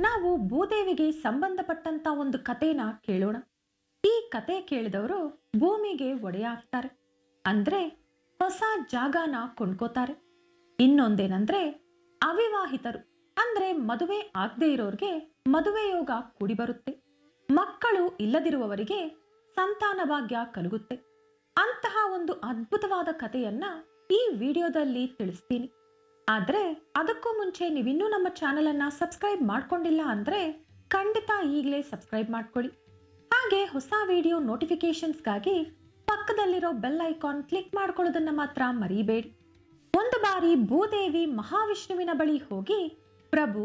ನಾವು ಭೂದೇವಿಗೆ ಸಂಬಂಧಪಟ್ಟಂತ ಒಂದು ಕಥೆನ ಕೇಳೋಣ. ಈ ಕತೆ ಕೇಳಿದವರು ಭೂಮಿಗೆ ಒಡೆಯಾಗ್ತಾರೆ. ಅಂದ್ರೆ ಹೊಸ ಜಾಗನ ಕೊಂಡ್ಕೋತಾರೆ. ಇನ್ನೊಂದೇನಂದ್ರೆ ಅವಿವಾಹಿತರು, ಅಂದ್ರೆ ಮದುವೆ ಆಗದೆ ಇರೋರಿಗೆ ಮದುವೆ ಯೋಗ ಕೂಡಿ ಬರುತ್ತೆ. ಮಕ್ಕಳು ಇಲ್ಲದಿರುವವರಿಗೆ ಸಂತಾನ ಭಾಗ್ಯ ಕಲುಗುತ್ತೆ. ಅಂತಹ ಒಂದು ಅದ್ಭುತವಾದ ಕಥೆಯನ್ನ ಈ ವಿಡಿಯೋದಲ್ಲಿ ತಿಳಿಸ್ತೀನಿ. ಆದ್ರೆ ಅದಕ್ಕೂ ಮುಂಚೆ ನೀವಿನ್ನೂ ನಮ್ಮ ಚಾನಲನ್ನು ಸಬ್ಸ್ಕ್ರೈಬ್ ಮಾಡ್ಕೊಂಡಿಲ್ಲ ಅಂದರೆ ಖಂಡಿತ ಈಗಲೇ ಸಬ್ಸ್ಕ್ರೈಬ್ ಮಾಡ್ಕೊಳ್ಳಿ. ಹಾಗೆ ಹೊಸ ವಿಡಿಯೋ ನೋಟಿಫಿಕೇಶನ್ಸ್ಗಾಗಿ ಪಕ್ಕದಲ್ಲಿರೋ ಬೆಲ್ ಐಕಾನ್ ಕ್ಲಿಕ್ ಮಾಡ್ಕೊಳ್ಳೋದನ್ನು ಮಾತ್ರ ಮರೀಬೇಡಿ. ಒಂದು ಬಾರಿ ಭೂದೇವಿ ಮಹಾವಿಷ್ಣುವಿನ ಬಳಿ ಹೋಗಿ ಪ್ರಭು,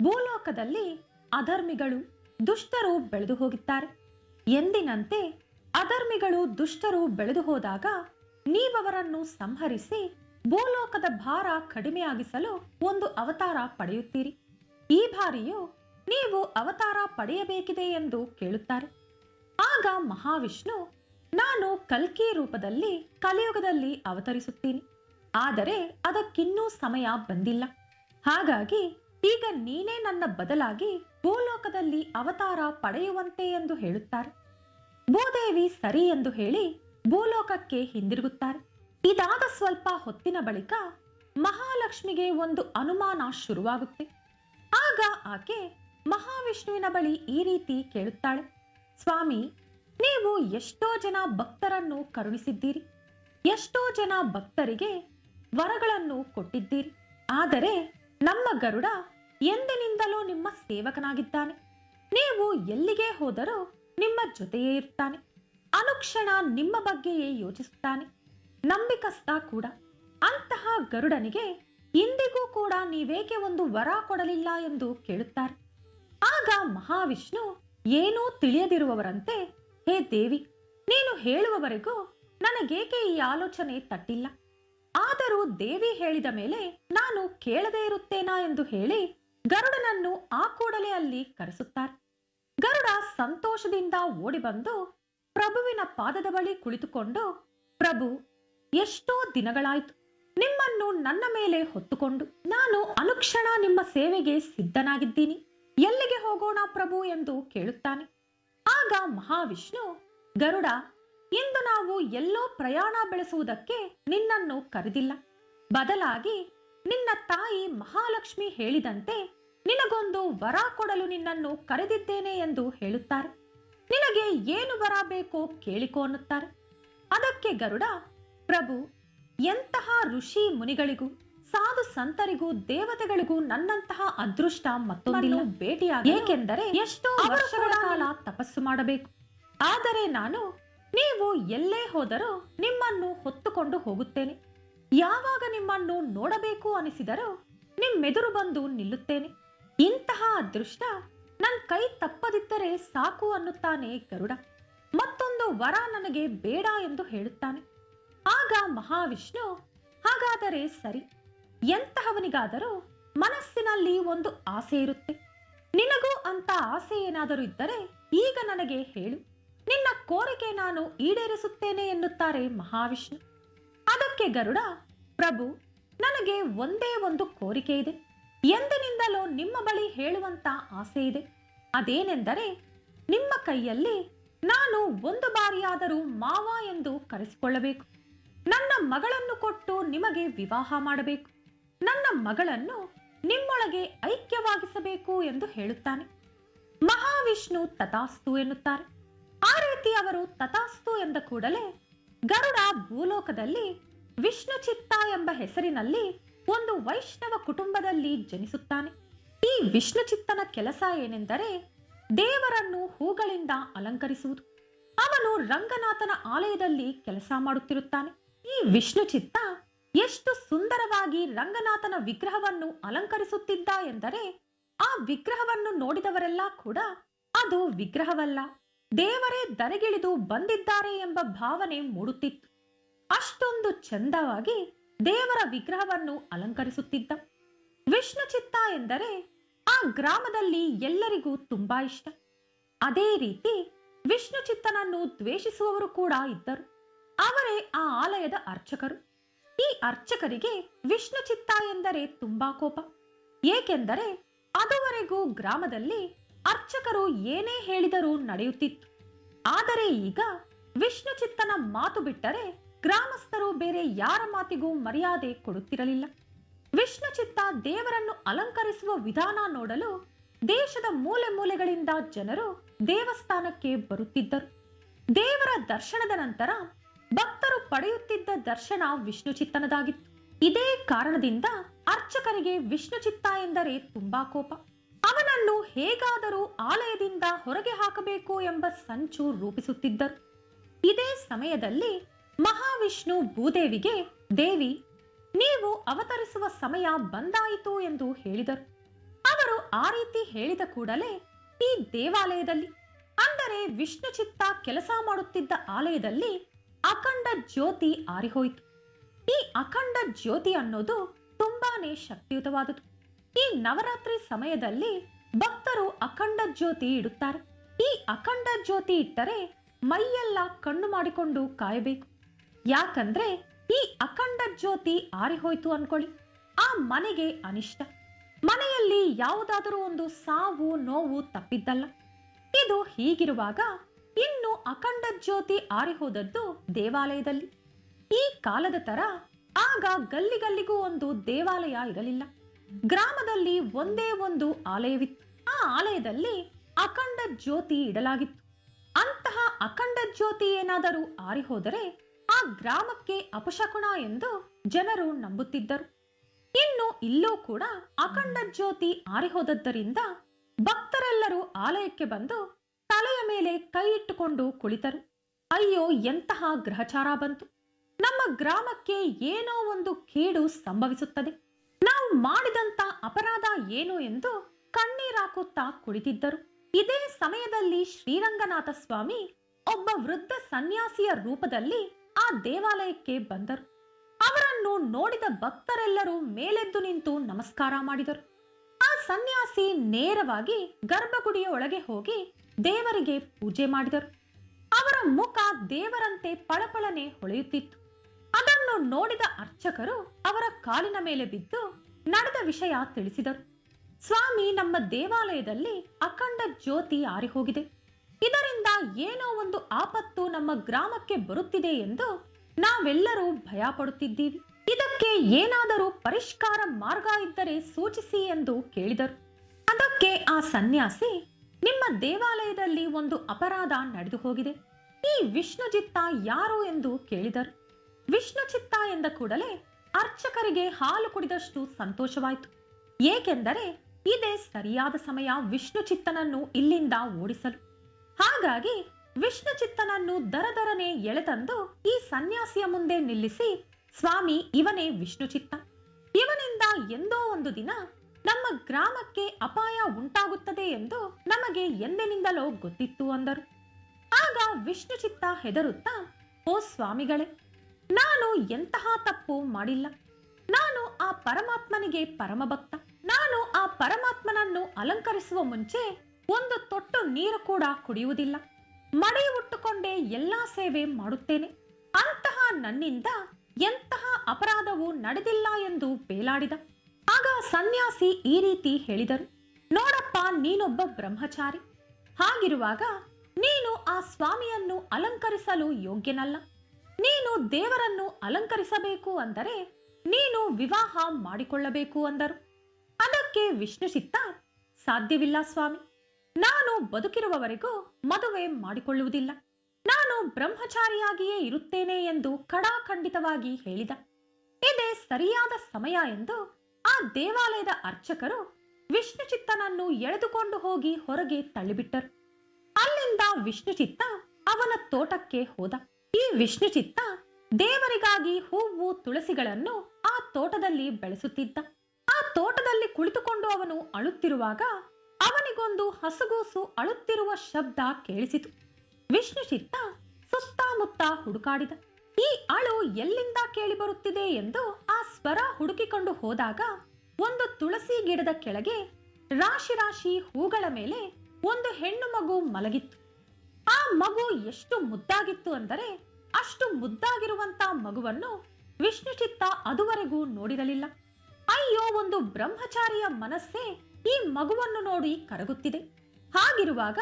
ಭೂಲೋಕದಲ್ಲಿ ಅಧರ್ಮಿಗಳು, ದುಷ್ಟರು ಬೆಳೆದು ಹೋಗಿದ್ದಾರೆ. ಎಂದಿನಂತೆ ಅಧರ್ಮಿಗಳು, ದುಷ್ಟರು ಬೆಳೆದು ಹೋದಾಗ ನೀವವರನ್ನು ಸಂಹರಿಸಿ ಭೂಲೋಕದ ಭಾರ ಕಡಿಮೆಯಾಗಿಸಲು ಒಂದು ಅವತಾರ ಪಡೆಯುತ್ತೀರಿ. ಈ ಬಾರಿಯೂ ನೀವು ಅವತಾರ ಪಡೆಯಬೇಕಿದೆ ಎಂದು ಕೇಳುತ್ತಾರೆ. ಆಗ ಮಹಾವಿಷ್ಣು, ನಾನು ಕಲ್ಕಿ ರೂಪದಲ್ಲಿ ಕಲಿಯುಗದಲ್ಲಿ ಅವತರಿಸುತ್ತೀನಿ. ಆದರೆ ಅದಕ್ಕಿನ್ನೂ ಸಮಯ ಬಂದಿಲ್ಲ. ಹಾಗಾಗಿ ಈಗ ನೀನೇ ನನ್ನ ಬದಲಾಗಿ ಭೂಲೋಕದಲ್ಲಿ ಅವತಾರ ಪಡೆಯುವಂತೆ ಎಂದು ಹೇಳುತ್ತಾರೆ. ಭೂದೇವಿ ಸರಿ ಎಂದು ಹೇಳಿ ಭೂಲೋಕಕ್ಕೆ ಹಿಂದಿರುಗುತ್ತಾರೆ. ಇದಾದ ಸ್ವಲ್ಪ ಹೊತ್ತಿನ ಬಳಿಕ ಮಹಾಲಕ್ಷ್ಮಿಗೆ ಒಂದು ಅನುಮಾನ ಶುರುವಾಗುತ್ತೆ. ಆಗ ಆಕೆ ಮಹಾವಿಷ್ಣುವಿನ ಬಳಿ ಈ ರೀತಿ ಕೇಳುತ್ತಾಳೆ. ಸ್ವಾಮಿ, ನೀವು ಎಷ್ಟೋ ಜನ ಭಕ್ತರನ್ನು ಕರುಣಿಸಿದ್ದೀರಿ. ಎಷ್ಟೋ ಜನ ಭಕ್ತರಿಗೆ ವರಗಳನ್ನು ಕೊಟ್ಟಿದ್ದೀರಿ. ಆದರೆ ನಮ್ಮ ಗರುಡ ಎಂದಿನಿಂದಲೂ ನಿಮ್ಮ ಸೇವಕನಾಗಿದ್ದಾನೆ. ನೀವು ಎಲ್ಲಿಗೆ ಹೋದರೂ ನಿಮ್ಮ ಜೊತೆಯೇ ಇರ್ತಾನೆ. ಅನುಕ್ಷಣ ನಿಮ್ಮ ಬಗ್ಗೆಯೇ ಯೋಚಿಸುತ್ತಾನೆ. ನಂಬಿಕಸ್ತ ಕೂಡ. ಅಂತಹ ಗರುಡನಿಗೆ ಇಂದಿಗೂ ಕೂಡ ನೀವೇಕೆ ಒಂದು ವರ ಕೊಡಲಿಲ್ಲ ಎಂದು ಕೇಳುತ್ತಾರೆ. ಆಗ ಮಹಾವಿಷ್ಣು ಏನೂ ತಿಳಿಯದಿರುವವರಂತೆ, ಹೇ ದೇವಿ, ನೀನು ಹೇಳುವವರೆಗೂ ನನಗೇಕೆ ಈ ಆಲೋಚನೆ ತಟ್ಟಿಲ್ಲ? ಆದರೂ ದೇವಿ ಹೇಳಿದ ಮೇಲೆ ನಾನು ಕೇಳದೇ ಇರುತ್ತೇನಾ ಎಂದು ಹೇಳಿ ಗರುಡನನ್ನು ಆ ಕೂಡಲೇ ಅಲ್ಲಿ ಕರೆಸುತ್ತಾರೆ. ಗರುಡ ಸಂತೋಷದಿಂದ ಓಡಿಬಂದು ಪ್ರಭುವಿನ ಪಾದದ ಬಳಿ ಕುಳಿತುಕೊಂಡು, ಪ್ರಭು ಎಷ್ಟೋ ದಿನಗಳಾಯ್ತು. ನಿಮ್ಮನ್ನು ನನ್ನ ಮೇಲೆ ಹೊತ್ತುಕೊಂಡು ನಾನು ಅನುಕ್ಷಣ ನಿಮ್ಮ ಸೇವೆಗೆ ಸಿದ್ಧನಾಗಿದ್ದೀನಿ. ಎಲ್ಲಿಗೆ ಹೋಗೋಣ ಪ್ರಭು ಎಂದು ಕೇಳುತ್ತಾನೆ. ಆಗ ಮಹಾವಿಷ್ಣು, ಗರುಡ, ಇಂದು ನಾವು ಎಲ್ಲೋ ಪ್ರಯಾಣ ಬೆಳೆಸುವುದಕ್ಕೆ ನಿನ್ನನ್ನು ಕರೆದಿಲ್ಲ. ಬದಲಾಗಿ ನಿನ್ನ ತಾಯಿ ಮಹಾಲಕ್ಷ್ಮಿ ಹೇಳಿದಂತೆ ನಿನಗೊಂದು ವರ ಕೊಡಲು ನಿನ್ನನ್ನು ಕರೆದಿದ್ದೇನೆ ಎಂದು ಹೇಳುತ್ತಾರೆ. ನಿನಗೆ ಏನು ವರ ಬೇಕೋ ಕೇಳಿಕೋ ಅನ್ನುತ್ತಾರೆ. ಅದಕ್ಕೆ ಗರುಡ ಪ್ರಭು ಎಂತಹ ಋಷಿ ಮುನಿಗಳಿಗೂ ಸಾಧು ಸಂತರಿಗೂ ದೇವತೆಗಳಿಗೂ ನನ್ನಂತಹ ಅದೃಷ್ಟ ಮತ್ತೊಂದಿಲ್ಲ. ಭೇಟಿಯಾಗಿ ಏಕೆಂದರೆ ಎಷ್ಟೋ ವರ್ಷಗಳ ಕಾಲ ತಪಸ್ಸು ಮಾಡಬೇಕು. ಆದರೆ ನಾನು ನೀವು ಎಲ್ಲೇ ಹೋದರೂ ನಿಮ್ಮನ್ನು ಹೊತ್ತುಕೊಂಡು ಹೋಗುತ್ತೇನೆ. ಯಾವಾಗ ನಿಮ್ಮನ್ನು ನೋಡಬೇಕು ಅನಿಸಿದರೂ ನಿಮ್ಮೆದುರು ಬಂದು ನಿಲ್ಲುತ್ತೇನೆ. ಇಂತಹ ಅದೃಷ್ಟ ನನ್ನ ಕೈ ತಪ್ಪದಿದ್ದರೆ ಸಾಕು ಅನ್ನುತ್ತಾನೆ ಗರುಡ. ಮತ್ತೊಂದು ವರ ನನಗೆ ಬೇಡ ಎಂದು ಹೇಳುತ್ತಾನೆ. ಆಗ ಮಹಾವಿಷ್ಣು, ಹಾಗಾದರೆ ಸರಿ. ಎಂತಹವನಿಗಾದರೂ ಮನಸ್ಸಿನಲ್ಲಿ ಒಂದು ಆಸೆ ಇರುತ್ತೆ. ನಿನಗೂ ಅಂತ ಆಸೆ ಏನಾದರೂ ಇದ್ದರೆ ಈಗ ನನಗೆ ಹೇಳು. ನಿನ್ನ ಕೋರಿಕೆ ನಾನು ಈಡೇರಿಸುತ್ತೇನೆ ಎನ್ನುತ್ತಾರೆ ಮಹಾವಿಷ್ಣು. ಅದಕ್ಕೆ ಗರುಡ, ಪ್ರಭು, ನನಗೆ ಒಂದೇ ಒಂದು ಕೋರಿಕೆ ಇದೆ. ಎಂದಿನಿಂದಲೂ ನಿಮ್ಮ ಬಳಿ ಹೇಳುವಂತ ಆಸೆ ಇದೆ. ಅದೇನೆಂದರೆ ನಿಮ್ಮ ಕೈಯಲ್ಲಿ ನಾನು ಒಂದು ಬಾರಿಯಾದರೂ ಮಾವ ಎಂದು ಕರೆಸಿಕೊಳ್ಳಬೇಕು. ನನ್ನ ಮಗಳನ್ನು ಕೊಟ್ಟು ನಿಮಗೆ ವಿವಾಹ ಮಾಡಬೇಕು. ನನ್ನ ಮಗಳನ್ನು ನಿಮ್ಮೊಳಗೆ ಐಕ್ಯವಾಗಿಸಬೇಕು ಎಂದು ಹೇಳುತ್ತಾನೆ. ಮಹಾವಿಷ್ಣು ತಥಾಸ್ತು ಎನ್ನುತ್ತಾರೆ. ಆ ರೀತಿ ಅವರು ತಥಾಸ್ತು ಎಂದ ಕೂಡಲೇ ಗರುಡ ಭೂಲೋಕದಲ್ಲಿ ವಿಷ್ಣು ಚಿತ್ತ ಎಂಬ ಹೆಸರಿನಲ್ಲಿ ಒಂದು ವೈಷ್ಣವ ಕುಟುಂಬದಲ್ಲಿ ಜನಿಸುತ್ತಾನೆ. ಈ ವಿಷ್ಣು ಚಿತ್ತನ ಕೆಲಸ ಏನೆಂದರೆ ದೇವರನ್ನು ಹೂಗಳಿಂದ ಅಲಂಕರಿಸುವುದು. ಅವನು ರಂಗನಾಥನ ಆಲಯದಲ್ಲಿ ಕೆಲಸ ಮಾಡುತ್ತಿರುತ್ತಾನೆ. ಈ ವಿಷ್ಣು ಚಿತ್ತ ಎಷ್ಟು ಸುಂದರವಾಗಿ ರಂಗನಾಥನ ವಿಗ್ರಹವನ್ನು ಅಲಂಕರಿಸುತ್ತಿದ್ದ ಎಂದರೆ ಆ ವಿಗ್ರಹವನ್ನು ನೋಡಿದವರೆಲ್ಲ ಕೂಡ ಅದು ವಿಗ್ರಹವಲ್ಲ, ದೇವರೇ ದರೆಗಿಳಿದು ಬಂದಿದ್ದಾರೆ ಎಂಬ ಭಾವನೆ ಮೂಡುತ್ತಿತ್ತು. ಅಷ್ಟೊಂದು ಚಂದವಾಗಿ ದೇವರ ವಿಗ್ರಹವನ್ನು ಅಲಂಕರಿಸುತ್ತಿದ್ದ. ವಿಷ್ಣು ಚಿತ್ತ ಎಂದರೆ ಆ ಗ್ರಾಮದಲ್ಲಿ ಎಲ್ಲರಿಗೂ ತುಂಬಾ ಇಷ್ಟ. ಅದೇ ರೀತಿ ವಿಷ್ಣು ಚಿತ್ತನನ್ನು ದ್ವೇಷಿಸುವವರು ಕೂಡ ಇದ್ದರು. ಅವರೇ ಆ ಆಲಯದ ಅರ್ಚಕರು. ಈ ಅರ್ಚಕರಿಗೆ ವಿಷ್ಣು ಚಿತ್ತ ಎಂದರೆ ತುಂಬಾ ಕೋಪ. ಏಕೆಂದರೆ ಅದುವರೆಗೂ ಗ್ರಾಮದಲ್ಲಿ ಅರ್ಚಕರು ಏನೇ ಹೇಳಿದರೂ ನಡೆಯುತ್ತಿತ್ತು. ಆದರೆ ಈಗ ವಿಷ್ಣು ಚಿತ್ತನ ಮಾತು ಬಿಟ್ಟರೆ ಗ್ರಾಮಸ್ಥರು ಬೇರೆ ಯಾರ ಮಾತಿಗೂ ಮರ್ಯಾದೆ ಕೊಡುತ್ತಿರಲಿಲ್ಲ. ವಿಷ್ಣು ಚಿತ್ತ ದೇವರನ್ನು ಅಲಂಕರಿಸುವ ವಿಧಾನ ನೋಡಲು ದೇಶದ ಮೂಲೆ ಮೂಲೆಗಳಿಂದ ಜನರು ದೇವಸ್ಥಾನಕ್ಕೆ ಬರುತ್ತಿದ್ದರು. ದೇವರ ದರ್ಶನದ ನಂತರ ಭಕ್ತರು ಪಡೆಯುತ್ತಿದ್ದ ದರ್ಶನ ವಿಷ್ಣು ಚಿತ್ತನದಾಗಿತ್ತು. ಇದೇ ಕಾರಣದಿಂದ ಅರ್ಚಕರಿಗೆ ವಿಷ್ಣು ಚಿತ್ತ ಎಂದರೆ ತುಂಬಾ ಕೋಪ. ಅವನನ್ನು ಹೇಗಾದರೂ ಆಲಯದಿಂದ ಹೊರಗೆ ಹಾಕಬೇಕು ಎಂಬ ಸಂಚು ರೂಪಿಸುತ್ತಿದ್ದರು. ಇದೇ ಸಮಯದಲ್ಲಿ ಮಹಾವಿಷ್ಣು ಭೂದೇವಿಗೆ, ದೇವಿ, ನೀವು ಅವತರಿಸುವ ಸಮಯ ಬಂದಾಯಿತು ಎಂದು ಹೇಳಿದರು. ಅವರು ಆ ರೀತಿ ಹೇಳಿದ ಕೂಡಲೇ ಈ ದೇವಾಲಯದಲ್ಲಿ, ಅಂದರೆ ವಿಷ್ಣು ಚಿತ್ತ ಕೆಲಸ ಮಾಡುತ್ತಿದ್ದ ಆಲಯದಲ್ಲಿ ಅಖಂಡ ಜ್ಯೋತಿ ಆರಿಹೋಯಿತು. ಈ ಅಖಂಡ ಜ್ಯೋತಿ ಅನ್ನೋದು ತುಂಬಾನೇ ಶಕ್ತಿಯುತವಾದುದು ಈ ನವರಾತ್ರಿ ಸಮಯದಲ್ಲಿ ಭಕ್ತರು ಅಖಂಡ ಜ್ಯೋತಿ ಇಡುತ್ತಾರೆ. ಈ ಅಖಂಡ ಜ್ಯೋತಿ ಇಟ್ಟರೆ ಮೈಯೆಲ್ಲ ಕಣ್ಣು ಮಾಡಿಕೊಂಡು ಕಾಯಬೇಕು. ಯಾಕಂದ್ರೆ ಈ ಅಖಂಡ ಜ್ಯೋತಿ ಆರಿಹೋಯ್ತು ಅನ್ಕೊಳ್ಳಿ. ಆ ಮನೆಗೆ ಅನಿಷ್ಟ. ಮನೆಯಲ್ಲಿ ಯಾವುದಾದರೂ ಒಂದು ಸಾವು, ನೋವು ತಪ್ಪಿದ್ದಲ್ಲ. ಇದು ಹೀಗಿರುವಾಗ ಇನ್ನು ಅಖಂಡ ಜ್ಯೋತಿ ಆರಿಹೋದದ್ದು ದೇವಾಲಯದಲ್ಲಿ. ಈ ಕಾಲದ ತರ ಆಗ ಗಲ್ಲಿಗಲ್ಲಿಗೂ ಒಂದು ದೇವಾಲಯ ಇರಲಿಲ್ಲ. ಗ್ರಾಮದಲ್ಲಿ ಒಂದೇ ಒಂದು ಆಲಯವಿತ್ತು. ಆ ಆಲಯದಲ್ಲಿ ಅಖಂಡ ಜ್ಯೋತಿ ಇಡಲಾಗಿತ್ತು. ಅಂತಹ ಅಖಂಡ ಜ್ಯೋತಿ ಏನಾದರೂ ಆರಿಹೋದರೆ ಆ ಗ್ರಾಮಕ್ಕೆ ಅಪಶಕುಣ ಎಂದು ಜನರು ನಂಬುತ್ತಿದ್ದರು. ಇನ್ನು ಇಲ್ಲೂ ಕೂಡ ಅಖಂಡ ಜ್ಯೋತಿ ಆರಿಹೋದದ್ದರಿಂದ ಭಕ್ತರೆಲ್ಲರೂ ಆಲಯಕ್ಕೆ ಬಂದು ತಲೆಯ ಮೇಲೆ ಕೈ ಇಟ್ಟುಕೊಂಡು ಕುಳಿತರು. ಅಯ್ಯೋ, ಎಂತಹ ಗ್ರಹಚಾರ ಬಂತು. ನಮ್ಮ ಗ್ರಾಮಕ್ಕೆ ಏನೋ ಒಂದು ಕೇಡು ಸಂಭವಿಸುತ್ತದೆ. ನಾವು ಮಾಡಿದಂತ ಅಪರಾಧ ಏನು ಎಂದು ಕಣ್ಣೀರಾಕುತ್ತಾ ಕುಳಿತಿದ್ದರು. ಇದೇ ಸಮಯದಲ್ಲಿ ಶ್ರೀರಂಗನಾಥ ಸ್ವಾಮಿ ಒಬ್ಬ ವೃದ್ಧ ಸನ್ಯಾಸಿಯ ರೂಪದಲ್ಲಿ ಆ ದೇವಾಲಯಕ್ಕೆ ಬಂದರು. ಅವರನ್ನು ನೋಡಿದ ಭಕ್ತರೆಲ್ಲರೂ ಮೇಲೆದ್ದು ನಿಂತು ನಮಸ್ಕಾರ ಮಾಡಿದರು. ಆ ಸನ್ಯಾಸಿ ನೇರವಾಗಿ ಗರ್ಭಗುಡಿಯ ಒಳಗೆ ಹೋಗಿ ದೇವರಿಗೆ ಪೂಜೆ ಮಾಡಿದರು. ಅವರ ಮುಖ ದೇವರಂತೆ ಪಳಪಳನೆ ಹೊಳೆಯುತ್ತಿತ್ತು. ಅದನ್ನು ನೋಡಿದ ಅರ್ಚಕರು ಅವರ ಕಾಲಿನ ಮೇಲೆ ಬಿದ್ದು ನಡೆದ ವಿಷಯ ತಿಳಿಸಿದರು. ಸ್ವಾಮಿ, ನಮ್ಮ ದೇವಾಲಯದಲ್ಲಿ ಅಖಂಡ ಜ್ಯೋತಿ ಆರಿಹೋಗಿದೆ. ಇದರಿಂದ ಏನೋ ಒಂದು ಆಪತ್ತು ನಮ್ಮ ಗ್ರಾಮಕ್ಕೆ ಬರುತ್ತಿದೆ ಎಂದು ನಾವೆಲ್ಲರೂ ಭಯ ಪಡುತ್ತಿದ್ದೀವಿ ಇದಕ್ಕೆ ಏನಾದರೂ ಪರಿಷ್ಕಾರ ಮಾರ್ಗ ಇದ್ದರೆ ಸೂಚಿಸಿ ಎಂದು ಕೇಳಿದರು. ಅದಕ್ಕೆ ಆ ಸನ್ಯಾಸಿ ದೇವಾಲಯದಲ್ಲಿ ಒಂದು ಅಪರಾಧ ನಡೆದು ಹೋಗಿದೆ. ಈ ವಿಷ್ಣುಚಿತ್ತ ಯಾರು ಎಂದು ಕೇಳಿದರು. ವಿಷ್ಣುಚಿತ್ತ ಎಂದ ಕೂಡಲೇ ಅರ್ಚಕರಿಗೆ ಹಾಲು ಕುಡಿದಷ್ಟು ಸಂತೋಷವಾಯಿತು. ಏಕೆಂದರೆ ಇದೇ ಸರಿಯಾದ ಸಮಯ ವಿಷ್ಣುಚಿತ್ತನನ್ನು ಇಲ್ಲಿಂದ ಓಡಿಸಲು. ಹಾಗಾಗಿ ವಿಷ್ಣುಚಿತ್ತನನ್ನು ದರದರನೆ ಎಳೆತಂದು ಈ ಸನ್ಯಾಸಿಯ ಮುಂದೆ ನಿಲ್ಲಿಸಿ ಸ್ವಾಮಿ ಇವನೇ ವಿಷ್ಣುಚಿತ್ತ. ಇವನಿಂದ ಎಂದೋ ಒಂದು ದಿನ ನಮ್ಮ ಗ್ರಾಮಕ್ಕೆ ಅಪಾಯ ಉಂಟಾಗುತ್ತದೆ ಎಂದು ನಮಗೆ ಎಂದಿನಿಂದಲೋ ಗೊತ್ತಿತ್ತು ಅಂದರು. ಆಗ ವಿಷ್ಣುಚಿತ್ತ ಹೆದರುತ್ತಾ, ಓ ಸ್ವಾಮಿಗಳೇ, ನಾನು ಎಂತಹ ತಪ್ಪು ಮಾಡಿಲ್ಲ. ನಾನು ಆ ಪರಮಾತ್ಮನಿಗೆ ಪರಮಭಕ್ತ. ನಾನು ಆ ಪರಮಾತ್ಮನನ್ನು ಅಲಂಕರಿಸುವ ಮುಂಚೆ ಒಂದು ತೊಟ್ಟು ನೀರು ಕೂಡ ಕುಡಿಯುವುದಿಲ್ಲ. ಮಡಿ ಉಟ್ಟುಕೊಂಡೇ ಎಲ್ಲಾ ಸೇವೆ ಮಾಡುತ್ತೇನೆ. ಅಂತಹ ನನ್ನಿಂದ ಎಂತಹ ಅಪರಾಧವೂ ನಡೆದಿಲ್ಲ ಎಂದು ಬೇಲಾಡಿದ. ಸನ್ಯಾಸಿ ಈ ರೀತಿ ಹೇಳಿದರು, ನೋಡಪ್ಪ, ನೀನೊಬ್ಬ ಬ್ರಹ್ಮಚಾರಿ. ಹಾಗಿರುವಾಗ ನೀನು ಆ ಸ್ವಾಮಿಯನ್ನು ಅಲಂಕರಿಸಲು ಯೋಗ್ಯನಲ್ಲ. ನೀನು ದೇವರನ್ನು ಅಲಂಕರಿಸಬೇಕು ಅಂದರೆ ನೀನು ವಿವಾಹ ಮಾಡಿಕೊಳ್ಳಬೇಕು ಅಂದರು. ಅದಕ್ಕೆ ವಿಷ್ಣುಚಿತ್ತ, ಸಾಧ್ಯವಿಲ್ಲ ಸ್ವಾಮಿ. ನಾನು ಬದುಕಿರುವವರೆಗೂ ಮದುವೆ ಮಾಡಿಕೊಳ್ಳುವುದಿಲ್ಲ. ನಾನು ಬ್ರಹ್ಮಚಾರಿಯಾಗಿಯೇ ಇರುತ್ತೇನೆ ಎಂದು ಖಡಾಖಂಡಿತವಾಗಿ ಹೇಳಿದ. ಇದೇ ಸರಿಯಾದ ಸಮಯ ಎಂದು ಆ ದೇವಾಲಯದ ಅರ್ಚಕರು ವಿಷ್ಣುಚಿತ್ತನನ್ನು ಎಳೆದುಕೊಂಡು ಹೋಗಿ ಹೊರಗೆ ತಳ್ಳಿಬಿಟ್ಟರು. ಅಲ್ಲಿಂದ ವಿಷ್ಣುಚಿತ್ತ ಅವನ ತೋಟಕ್ಕೆ ಹೋದ. ಈ ವಿಷ್ಣುಚಿತ್ತ ದೇವರಿಗಾಗಿ ಹೂವು, ತುಳಸಿಗಳನ್ನು ಆ ತೋಟದಲ್ಲಿ ಬೆಳೆಸುತ್ತಿದ್ದ. ಆ ತೋಟದಲ್ಲಿ ಕುಳಿತುಕೊಂಡು ಅವನು ಅಳುತ್ತಿರುವಾಗ ಅವನಿಗೊಂದು ಹಸುಗೂಸು ಅಳುತ್ತಿರುವ ಶಬ್ದ ಕೇಳಿಸಿತು. ವಿಷ್ಣುಚಿತ್ತ ಸುತ್ತಮುತ್ತ ಹುಡುಕಾಡಿದ. ಈ ಅಳು ಎಲ್ಲಿಂದ ಕೇಳಿಬರುತ್ತಿದೆ ಎಂದು ಆ ಸ್ವರ ಹುಡುಕಿಕೊಂಡು ಹೋದಾಗ ಒಂದು ತುಳಸಿ ಗಿಡದ ಕೆಳಗೆ ರಾಶಿ ರಾಶಿ ಹೂಗಳ ಮೇಲೆ ಒಂದು ಹೆಣ್ಣು ಮಗು ಮಲಗಿತ್ತು. ಆ ಮಗು ಎಷ್ಟು ಮುದ್ದಾಗಿತ್ತು ಅಂದರೆ ಅಷ್ಟು ಮುದ್ದಾಗಿರುವಂತ ಮಗುವನ್ನು ವಿಷ್ಣುಚಿತ್ತ ಅದುವರೆಗೂ ನೋಡಿರಲಿಲ್ಲ. ಅಯ್ಯೋ, ಒಂದು ಬ್ರಹ್ಮಚಾರಿಯ ಮನಸ್ಸೇ ಈ ಮಗುವನ್ನು ನೋಡಿ ಕರಗುತ್ತಿದೆ. ಹಾಗಿರುವಾಗ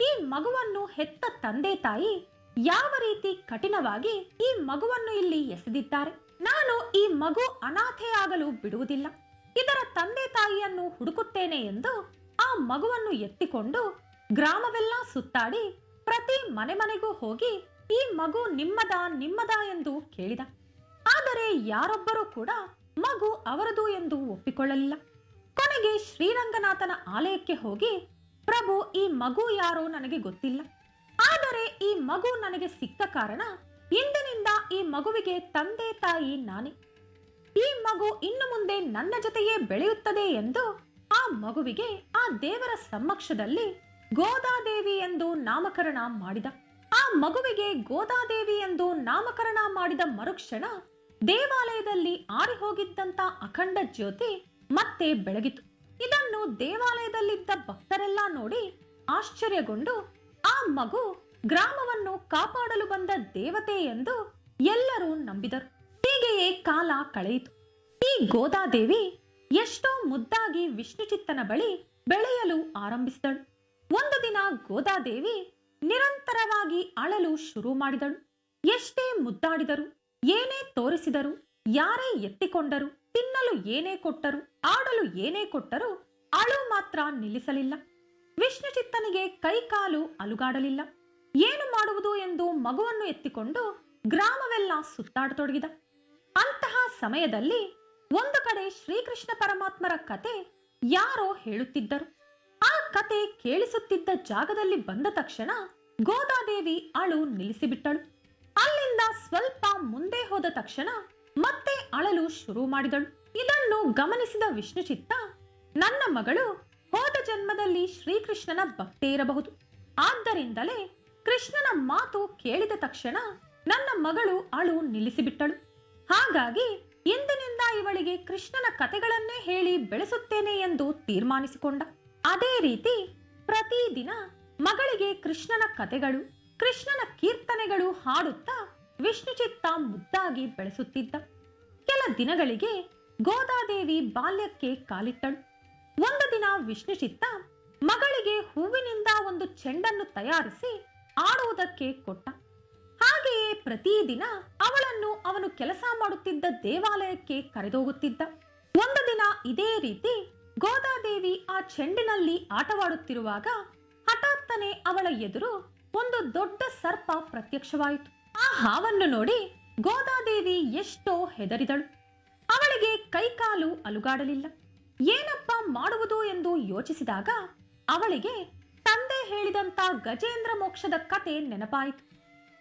ಈ ಮಗುವನ್ನು ಹೆತ್ತ ತಂದೆ ತಾಯಿ ಯಾವ ರೀತಿ ಕಠಿಣವಾಗಿ ಈ ಮಗುವನ್ನು ಇಲ್ಲಿ ಎಸೆದಿದ್ದಾರೆ? ನಾನು ಈ ಮಗು ಅನಾಥೆಯಾಗಲು ಬಿಡುವುದಿಲ್ಲ. ಇದರ ತಂದೆ ತಾಯಿಯನ್ನು ಹುಡುಕುತ್ತೇನೆ ಎಂದು ಆ ಮಗುವನ್ನು ಎತ್ತಿಕೊಂಡು ಗ್ರಾಮವೆಲ್ಲ ಸುತ್ತಾಡಿ ಪ್ರತಿ ಮನೆ ಮನೆಗೂ ಹೋಗಿ ಈ ಮಗು ನಿಮ್ಮದ ನಿಮ್ಮದ ಎಂದು ಕೇಳಿದ. ಆದರೆ ಯಾರೊಬ್ಬರೂ ಕೂಡ ಮಗು ಅವರದು ಎಂದು ಒಪ್ಪಿಕೊಳ್ಳಲಿಲ್ಲ. ಕೊನೆಗೆ ಶ್ರೀರಂಗನಾಥನ ಆಲಯಕ್ಕೆ ಹೋಗಿ, ಪ್ರಭು, ಈ ಮಗು ಯಾರೋ? ನನಗೆ ಗೊತ್ತಿಲ್ಲ. ಆದರೆ ಈ ಮಗು ನನಗೆ ಸಿಕ್ಕ ಕಾರಣ ಇಂದಿನಿಂದ ಈ ಮಗುವಿಗೆ ತಂದೆ ತಾಯಿ ನಾನೇ. ಈ ಮಗು ಇನ್ನು ಮುಂದೆ ನನ್ನ ಜೊತೆಯೇ ಬೆಳೆಯುತ್ತದೆ ಎಂದು ಆ ಮಗುವಿಗೆ ಆ ದೇವರ ಸಮಕ್ಷದಲ್ಲಿ ಗೋದಾದೇವಿ ಎಂದು ನಾಮಕರಣ ಮಾಡಿದ. ಆ ಮಗುವಿಗೆ ಗೋದಾದೇವಿ ಎಂದು ನಾಮಕರಣ ಮಾಡಿದ ಮರುಕ್ಷಣ ದೇವಾಲಯದಲ್ಲಿ ಆರಿ ಹೋಗಿದ್ದಂತ ಅಖಂಡ ಜ್ಯೋತಿ ಮತ್ತೆ ಬೆಳಗಿತು. ಇದನ್ನು ದೇವಾಲಯದಲ್ಲಿದ್ದ ಭಕ್ತರೆಲ್ಲ ನೋಡಿ ಆಶ್ಚರ್ಯಗೊಂಡು ಆ ಮಗು ಗ್ರಾಮವನ್ನು ಕಾಪಾಡಲು ಬಂದ ದೇವತೆ ಎಂದು ಎಲ್ಲರೂ ನಂಬಿದರು. ಹೀಗೆಯೇ ಕಾಲ ಕಳೆಯಿತು. ಈ ಗೋದಾದೇವಿ ಎಷ್ಟೋ ಮುದ್ದಾಗಿ ವಿಷ್ಣುಚಿತ್ತನ ಬಳಿ ಬೆಳೆಯಲು ಆರಂಭಿಸಿದಳು. ಒಂದು ದಿನ ಗೋದಾದೇವಿ ನಿರಂತರವಾಗಿ ಅಳಲು ಶುರು ಮಾಡಿದಳು. ಎಷ್ಟೇ ಮುದ್ದಾಡಿದರು, ಏನೇ ತೋರಿಸಿದರು, ಯಾರೇ ಎತ್ತಿಕೊಂಡರು, ತಿನ್ನಲು ಏನೇ ಕೊಟ್ಟರು, ಆಡಲು ಏನೇ ಕೊಟ್ಟರು, ಅಳು ಮಾತ್ರ ನಿಲ್ಲಿಸಲಿಲ್ಲ. ವಿಷ್ಣುಚಿತ್ತನಿಗೆ ಕೈಕಾಲು ಅಲುಗಾಡಲಿಲ್ಲ. ಏನು ಮಾಡುವುದು ಎಂದು ಮಗುವನ್ನು ಎತ್ತಿಕೊಂಡು ಗ್ರಾಮವೆಲ್ಲ ಸುತ್ತಾಡತೊಡಗಿದ. ಅಂತಹ ಸಮಯದಲ್ಲಿ ಒಂದು ಕಡೆ ಶ್ರೀಕೃಷ್ಣ ಪರಮಾತ್ಮರ ಕತೆ ಯಾರೋ ಹೇಳುತ್ತಿದ್ದರು. ಆ ಕತೆ ಕೇಳಿಸುತ್ತಿದ್ದ ಜಾಗದಲ್ಲಿ ಬಂದ ತಕ್ಷಣ ಗೋದಾದೇವಿ ಅಳು ನಿಲ್ಲಿಸಿಬಿಟ್ಟಳು. ಅಲ್ಲಿಂದ ಸ್ವಲ್ಪ ಮುಂದೆ ಹೋದ ತಕ್ಷಣ ಮತ್ತೆ ಅಳಲು ಶುರು ಮಾಡಿದಳು. ಇದನ್ನು ಗಮನಿಸಿದ ವಿಷ್ಣುಚಿತ್ತ, ನನ್ನ ಮಗಳು ಹೋದ ಜನ್ಮದಲ್ಲಿ ಶ್ರೀಕೃಷ್ಣನ ಭಕ್ತಿ ಇರಬಹುದು. ಆದ್ದರಿಂದಲೇ ಕೃಷ್ಣನ ಮಾತು ಕೇಳಿದ ತಕ್ಷಣ ನನ್ನ ಮಗಳು ಅಳು ನಿಲ್ಲಿಸಿಬಿಟ್ಟಳು. ಹಾಗಾಗಿ ಇಂದಿನಿಂದ ಇವಳಿಗೆ ಕೃಷ್ಣನ ಕಥೆಗಳನ್ನೇ ಹೇಳಿ ಬೆಳೆಸುತ್ತೇನೆ ಎಂದು ತೀರ್ಮಾನಿಸಿಕೊಂಡ. ಅದೇ ರೀತಿ ಪ್ರತಿದಿನ ಮಗಳಿಗೆ ಕೃಷ್ಣನ ಕಥೆಗಳು, ಕೃಷ್ಣನ ಕೀರ್ತನೆಗಳು ಹಾಡುತ್ತಾ ವಿಷ್ಣುಚಿತ್ತ ಮುದ್ದಾಗಿ ಬೆಳೆಸುತ್ತಿದ್ದ. ಕೆಲ ದಿನಗಳಿಗೆ ಗೋದಾದೇವಿ ಬಾಲ್ಯಕ್ಕೆ ಕಾಲಿಟ್ಟಳು. ಒಂದು ದಿನ ವಿಷ್ಣುಚಿತ್ತ ಮಗಳಿಗೆ ಹೂವಿನಿಂದ ಒಂದು ಚೆಂಡನ್ನು ತಯಾರಿಸಿ ಆಡುವುದಕ್ಕೆ ಕೊಟ್ಟ. ಹಾಗೆಯೇ ಪ್ರತಿದಿನ ಅವಳನ್ನು ಅವನು ಕೆಲಸ ಮಾಡುತ್ತಿದ್ದ ದೇವಾಲಯಕ್ಕೆ ಕರೆದೋಗುತ್ತಿದ್ದ. ಒಂದು ದಿನ ಇದೇ ರೀತಿ ಗೋದಾದೇವಿ ಆ ಚೆಂಡಿನಲ್ಲಿ ಆಟವಾಡುತ್ತಿರುವಾಗ ಹಠಾತ್ತನೆ ಅವಳ ಎದುರು ಒಂದು ದೊಡ್ಡ ಸರ್ಪ ಪ್ರತ್ಯಕ್ಷವಾಯಿತು. ಆ ಹಾವನ್ನು ನೋಡಿ ಗೋದಾದೇವಿ ಎಷ್ಟೋ ಹೆದರಿದಳು. ಅವಳಿಗೆ ಕೈಕಾಲು ಅಲುಗಾಡಲಿಲ್ಲ. ಏನಪ್ಪ ಮಾಡುವುದು ಎಂದು ಯೋಚಿಸಿದಾಗ ಅವಳಿಗೆ, ತಂದೆ ಹೇಳಿದಂತ ಗಜೇಂದ್ರ ಮೋಕ್ಷದ ಕತೆ ನೆನಪಾಯಿತು.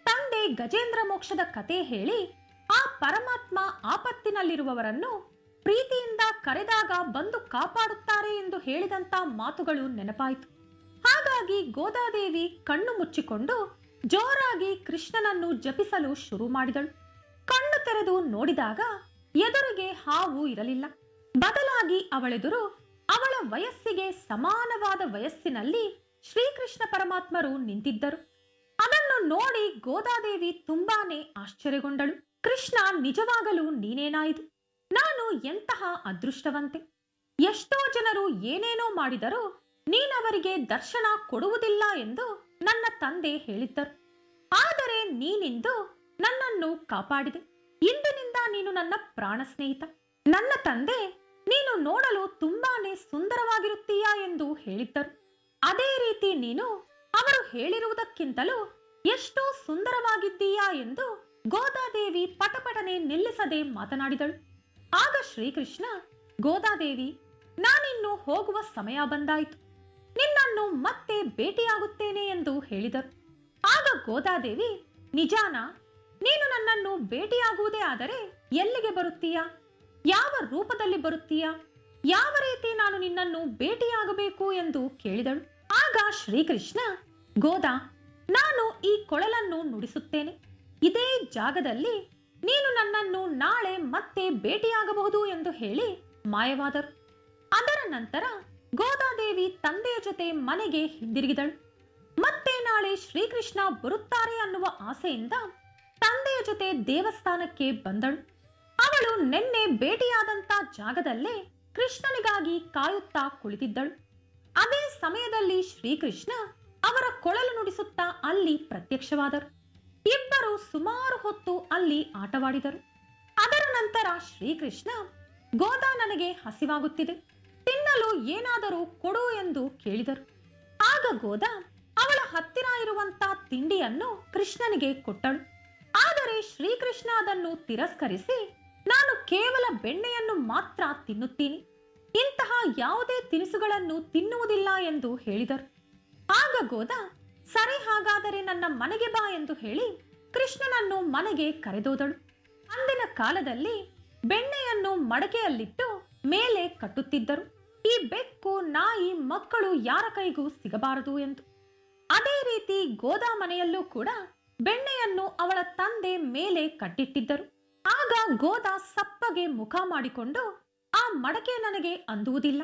ತಂದೆ ಗಜೇಂದ್ರ ಮೋಕ್ಷದ ಕತೆ ಹೇಳಿ, ಆ ಪರಮಾತ್ಮ ಆಪತ್ತಿನಲ್ಲಿರುವವರನ್ನು ಪ್ರೀತಿಯಿಂದ ಕರೆದಾಗ ಬಂದು ಕಾಪಾಡುತ್ತಾರೆ ಎಂದು ಹೇಳಿದಂತ ಮಾತುಗಳು ನೆನಪಾಯಿತು. ಹಾಗಾಗಿ ಗೋದಾದೇವಿ ಕಣ್ಣು ಮುಚ್ಚಿಕೊಂಡು ಜೋರಾಗಿ ಕೃಷ್ಣನನ್ನು ಜಪಿಸಲು ಶುರು ಮಾಡಿದಳು. ಕಣ್ಣು ತೆರೆದು ನೋಡಿದಾಗ ಎದುರಿಗೆ ಹಾವು ಇರಲಿಲ್ಲ. ಬದಲಾಗಿ ಅವಳೆದುರು ಅವಳ ವಯಸ್ಸಿಗೆ ಸಮಾನವಾದ ವಯಸ್ಸಿನಲ್ಲಿ ಶ್ರೀಕೃಷ್ಣ ಪರಮಾತ್ಮರು ನಿಂತಿದ್ದರು. ಅದನ್ನು ನೋಡಿ ಗೋದಾದೇವಿ ತುಂಬಾನೇ ಆಶ್ಚರ್ಯಗೊಂಡಳು. ಕೃಷ್ಣ, ನಿಜವಾಗಲೂ ನೀನೇನಾಯಿತು? ನಾನು ಎಂತಹ ಅದೃಷ್ಟವಂತೆ? ಎಷ್ಟೋ ಜನರು ಏನೇನೋ ಮಾಡಿದರೂ ನೀನವರಿಗೆ ದರ್ಶನ ಕೊಡುವುದಿಲ್ಲ ಎಂದು ನನ್ನ ತಂದೆ ಹೇಳಿದ್ದರು. ಆದರೆ ನೀನಿಂದು ನನ್ನನ್ನು ಕಾಪಾಡಿದೆ. ಇಂದಿನಿಂದ ನೀನು ನನ್ನ ಪ್ರಾಣ ಸ್ನೇಹಿತ ನನ್ನ ತಂದೆ, ನೀನು ನೋಡಲು ತುಂಬಾನೇ ಸುಂದರವಾಗಿರುತ್ತೀಯಾ ಎಂದು ಹೇಳಿದ್ದರು. ಅದೇ ರೀತಿ ನೀನು ಅವರು ಹೇಳಿರುವುದಕ್ಕಿಂತಲೂ ಎಷ್ಟೋ ಸುಂದರವಾಗಿದ್ದೀಯಾ ಎಂದು ಗೋದಾದೇವಿ ಪಟಪಟನೆ ನಿಲ್ಲಿಸದೆ ಮಾತನಾಡಿದಳು. ಆಗ ಶ್ರೀಕೃಷ್ಣ, ಗೋದಾದೇವಿ, ನಾನಿನ್ನು ಹೋಗುವ ಸಮಯ ಬಂದಾಯಿತು. ನಿನ್ನನ್ನು ಮತ್ತೆ ಭೇಟಿಯಾಗುತ್ತೇನೆ ಎಂದು ಹೇಳಿದರು. ಆಗ ಗೋದಾದೇವಿ, ನಿಜಾನ, ನೀನು ನನ್ನನ್ನು ಭೇಟಿಯಾಗುವುದೇ ಆದರೆ ಎಲ್ಲಿಗೆ ಬರುತ್ತೀಯಾ? ಯಾವ ರೂಪದಲ್ಲಿ ಬರುತ್ತೀಯಾ? ಯಾವ ರೀತಿ ನಾನು ನಿನ್ನನ್ನು ಭೇಟಿಯಾಗಬೇಕು ಎಂದು ಕೇಳಿದಳು. ಆಗ ಶ್ರೀಕೃಷ್ಣ, ಗೋದಾ, ನಾನು ಈ ಕೊಳಲನ್ನು ನುಡಿಸುತ್ತೇನೆ. ಇದೇ ಜಾಗದಲ್ಲಿ ನೀನು ನನ್ನನ್ನು ನಾಳೆ ಮತ್ತೆ ಭೇಟಿಯಾಗಬಹುದು ಎಂದು ಹೇಳಿ ಮಾಯವಾದರು. ಅದರ ನಂತರ ಗೋದಾದೇವಿ ತಂದೆಯ ಜೊತೆ ಮನೆಗೆ ಹಿಂದಿರುಗಿದಳು. ಮತ್ತೆ ನಾಳೆ ಶ್ರೀಕೃಷ್ಣ ಬರುತ್ತಾರೆ ಅನ್ನುವ ಆಸೆಯಿಂದ ತಂದೆಯ ಜೊತೆ ದೇವಸ್ಥಾನಕ್ಕೆ ಬಂದಳು. ಅವಳು ನಿನ್ನೆ ಭೇಟಿಯಾದಂಥ ಜಾಗದಲ್ಲೇ ಕೃಷ್ಣನಿಗಾಗಿ ಕಾಯುತ್ತಾ ಕುಳಿತಿದ್ದಳು. ಅದೇ ಸಮಯದಲ್ಲಿ ಶ್ರೀಕೃಷ್ಣ ಅವರ ಕೊಳಲು ನುಡಿಸುತ್ತಾ ಅಲ್ಲಿ ಪ್ರತ್ಯಕ್ಷವಾದರು. ಇಬ್ಬರು ಸುಮಾರು ಹೊತ್ತು ಅಲ್ಲಿ ಆಟವಾಡಿದರು. ಅದರ ನಂತರ ಶ್ರೀಕೃಷ್ಣ, ಗೋದಾ ನನಗೆ ಹಸಿವಾಗುತ್ತಿದೆ. ತಿನ್ನಲು ಏನಾದರೂ ಕೊಡು ಎಂದು ಕೇಳಿದರು. ಆಗ ಗೋದಾ ಅವಳ ಹತ್ತಿರ ಇರುವಂತ ತಿಂಡಿಯನ್ನು ಕೃಷ್ಣನಿಗೆ ಕೊಟ್ಟಳು. ಆದರೆ ಶ್ರೀಕೃಷ್ಣ ಅದನ್ನು ತಿರಸ್ಕರಿಸಿ ನಾನು ಕೇವಲ ಬೆಣ್ಣೆಯನ್ನು ಮಾತ್ರ ತಿನ್ನುತ್ತೀನಿ. ಇಂತಹ ಯಾವುದೇ ತಿನಿಸುಗಳನ್ನು ತಿನ್ನುವುದಿಲ್ಲ ಎಂದು ಹೇಳಿದರು. ಆಗ ಗೋದ, ಸರಿ ಹಾಗಾದರೆ ನನ್ನ ಮನೆಗೆ ಬಾ ಎಂದು ಹೇಳಿ ಕೃಷ್ಣನನ್ನು ಮನೆಗೆ ಕರೆದೋದಳು. ಅಂದಿನ ಕಾಲದಲ್ಲಿ ಬೆಣ್ಣೆಯನ್ನು ಮಡಕೆಯಲ್ಲಿಟ್ಟು ಮೇಲೆ ಕಟ್ಟುತ್ತಿದ್ದರು. ಈ ಬೆಕ್ಕು, ನಾಯಿ, ಮಕ್ಕಳು ಯಾರ ಕೈಗೂ ಸಿಗಬಾರದು ಎಂದು. ಅದೇ ರೀತಿ ಗೋದಾ ಮನೆಯಲ್ಲೂ ಕೂಡ ಬೆಣ್ಣೆಯನ್ನು ಅವಳ ತಂದೆ ಮೇಲೆ ಕಟ್ಟಿಟ್ಟಿದ್ದರು. ಆಗ ಗೋದ ಸಪ್ಪಗೆ ಮುಖ ಮಾಡಿಕೊಂಡು, ಆ ಮಡಕೆ ನನಗೆ ಅಂದುವುದಿಲ್ಲ.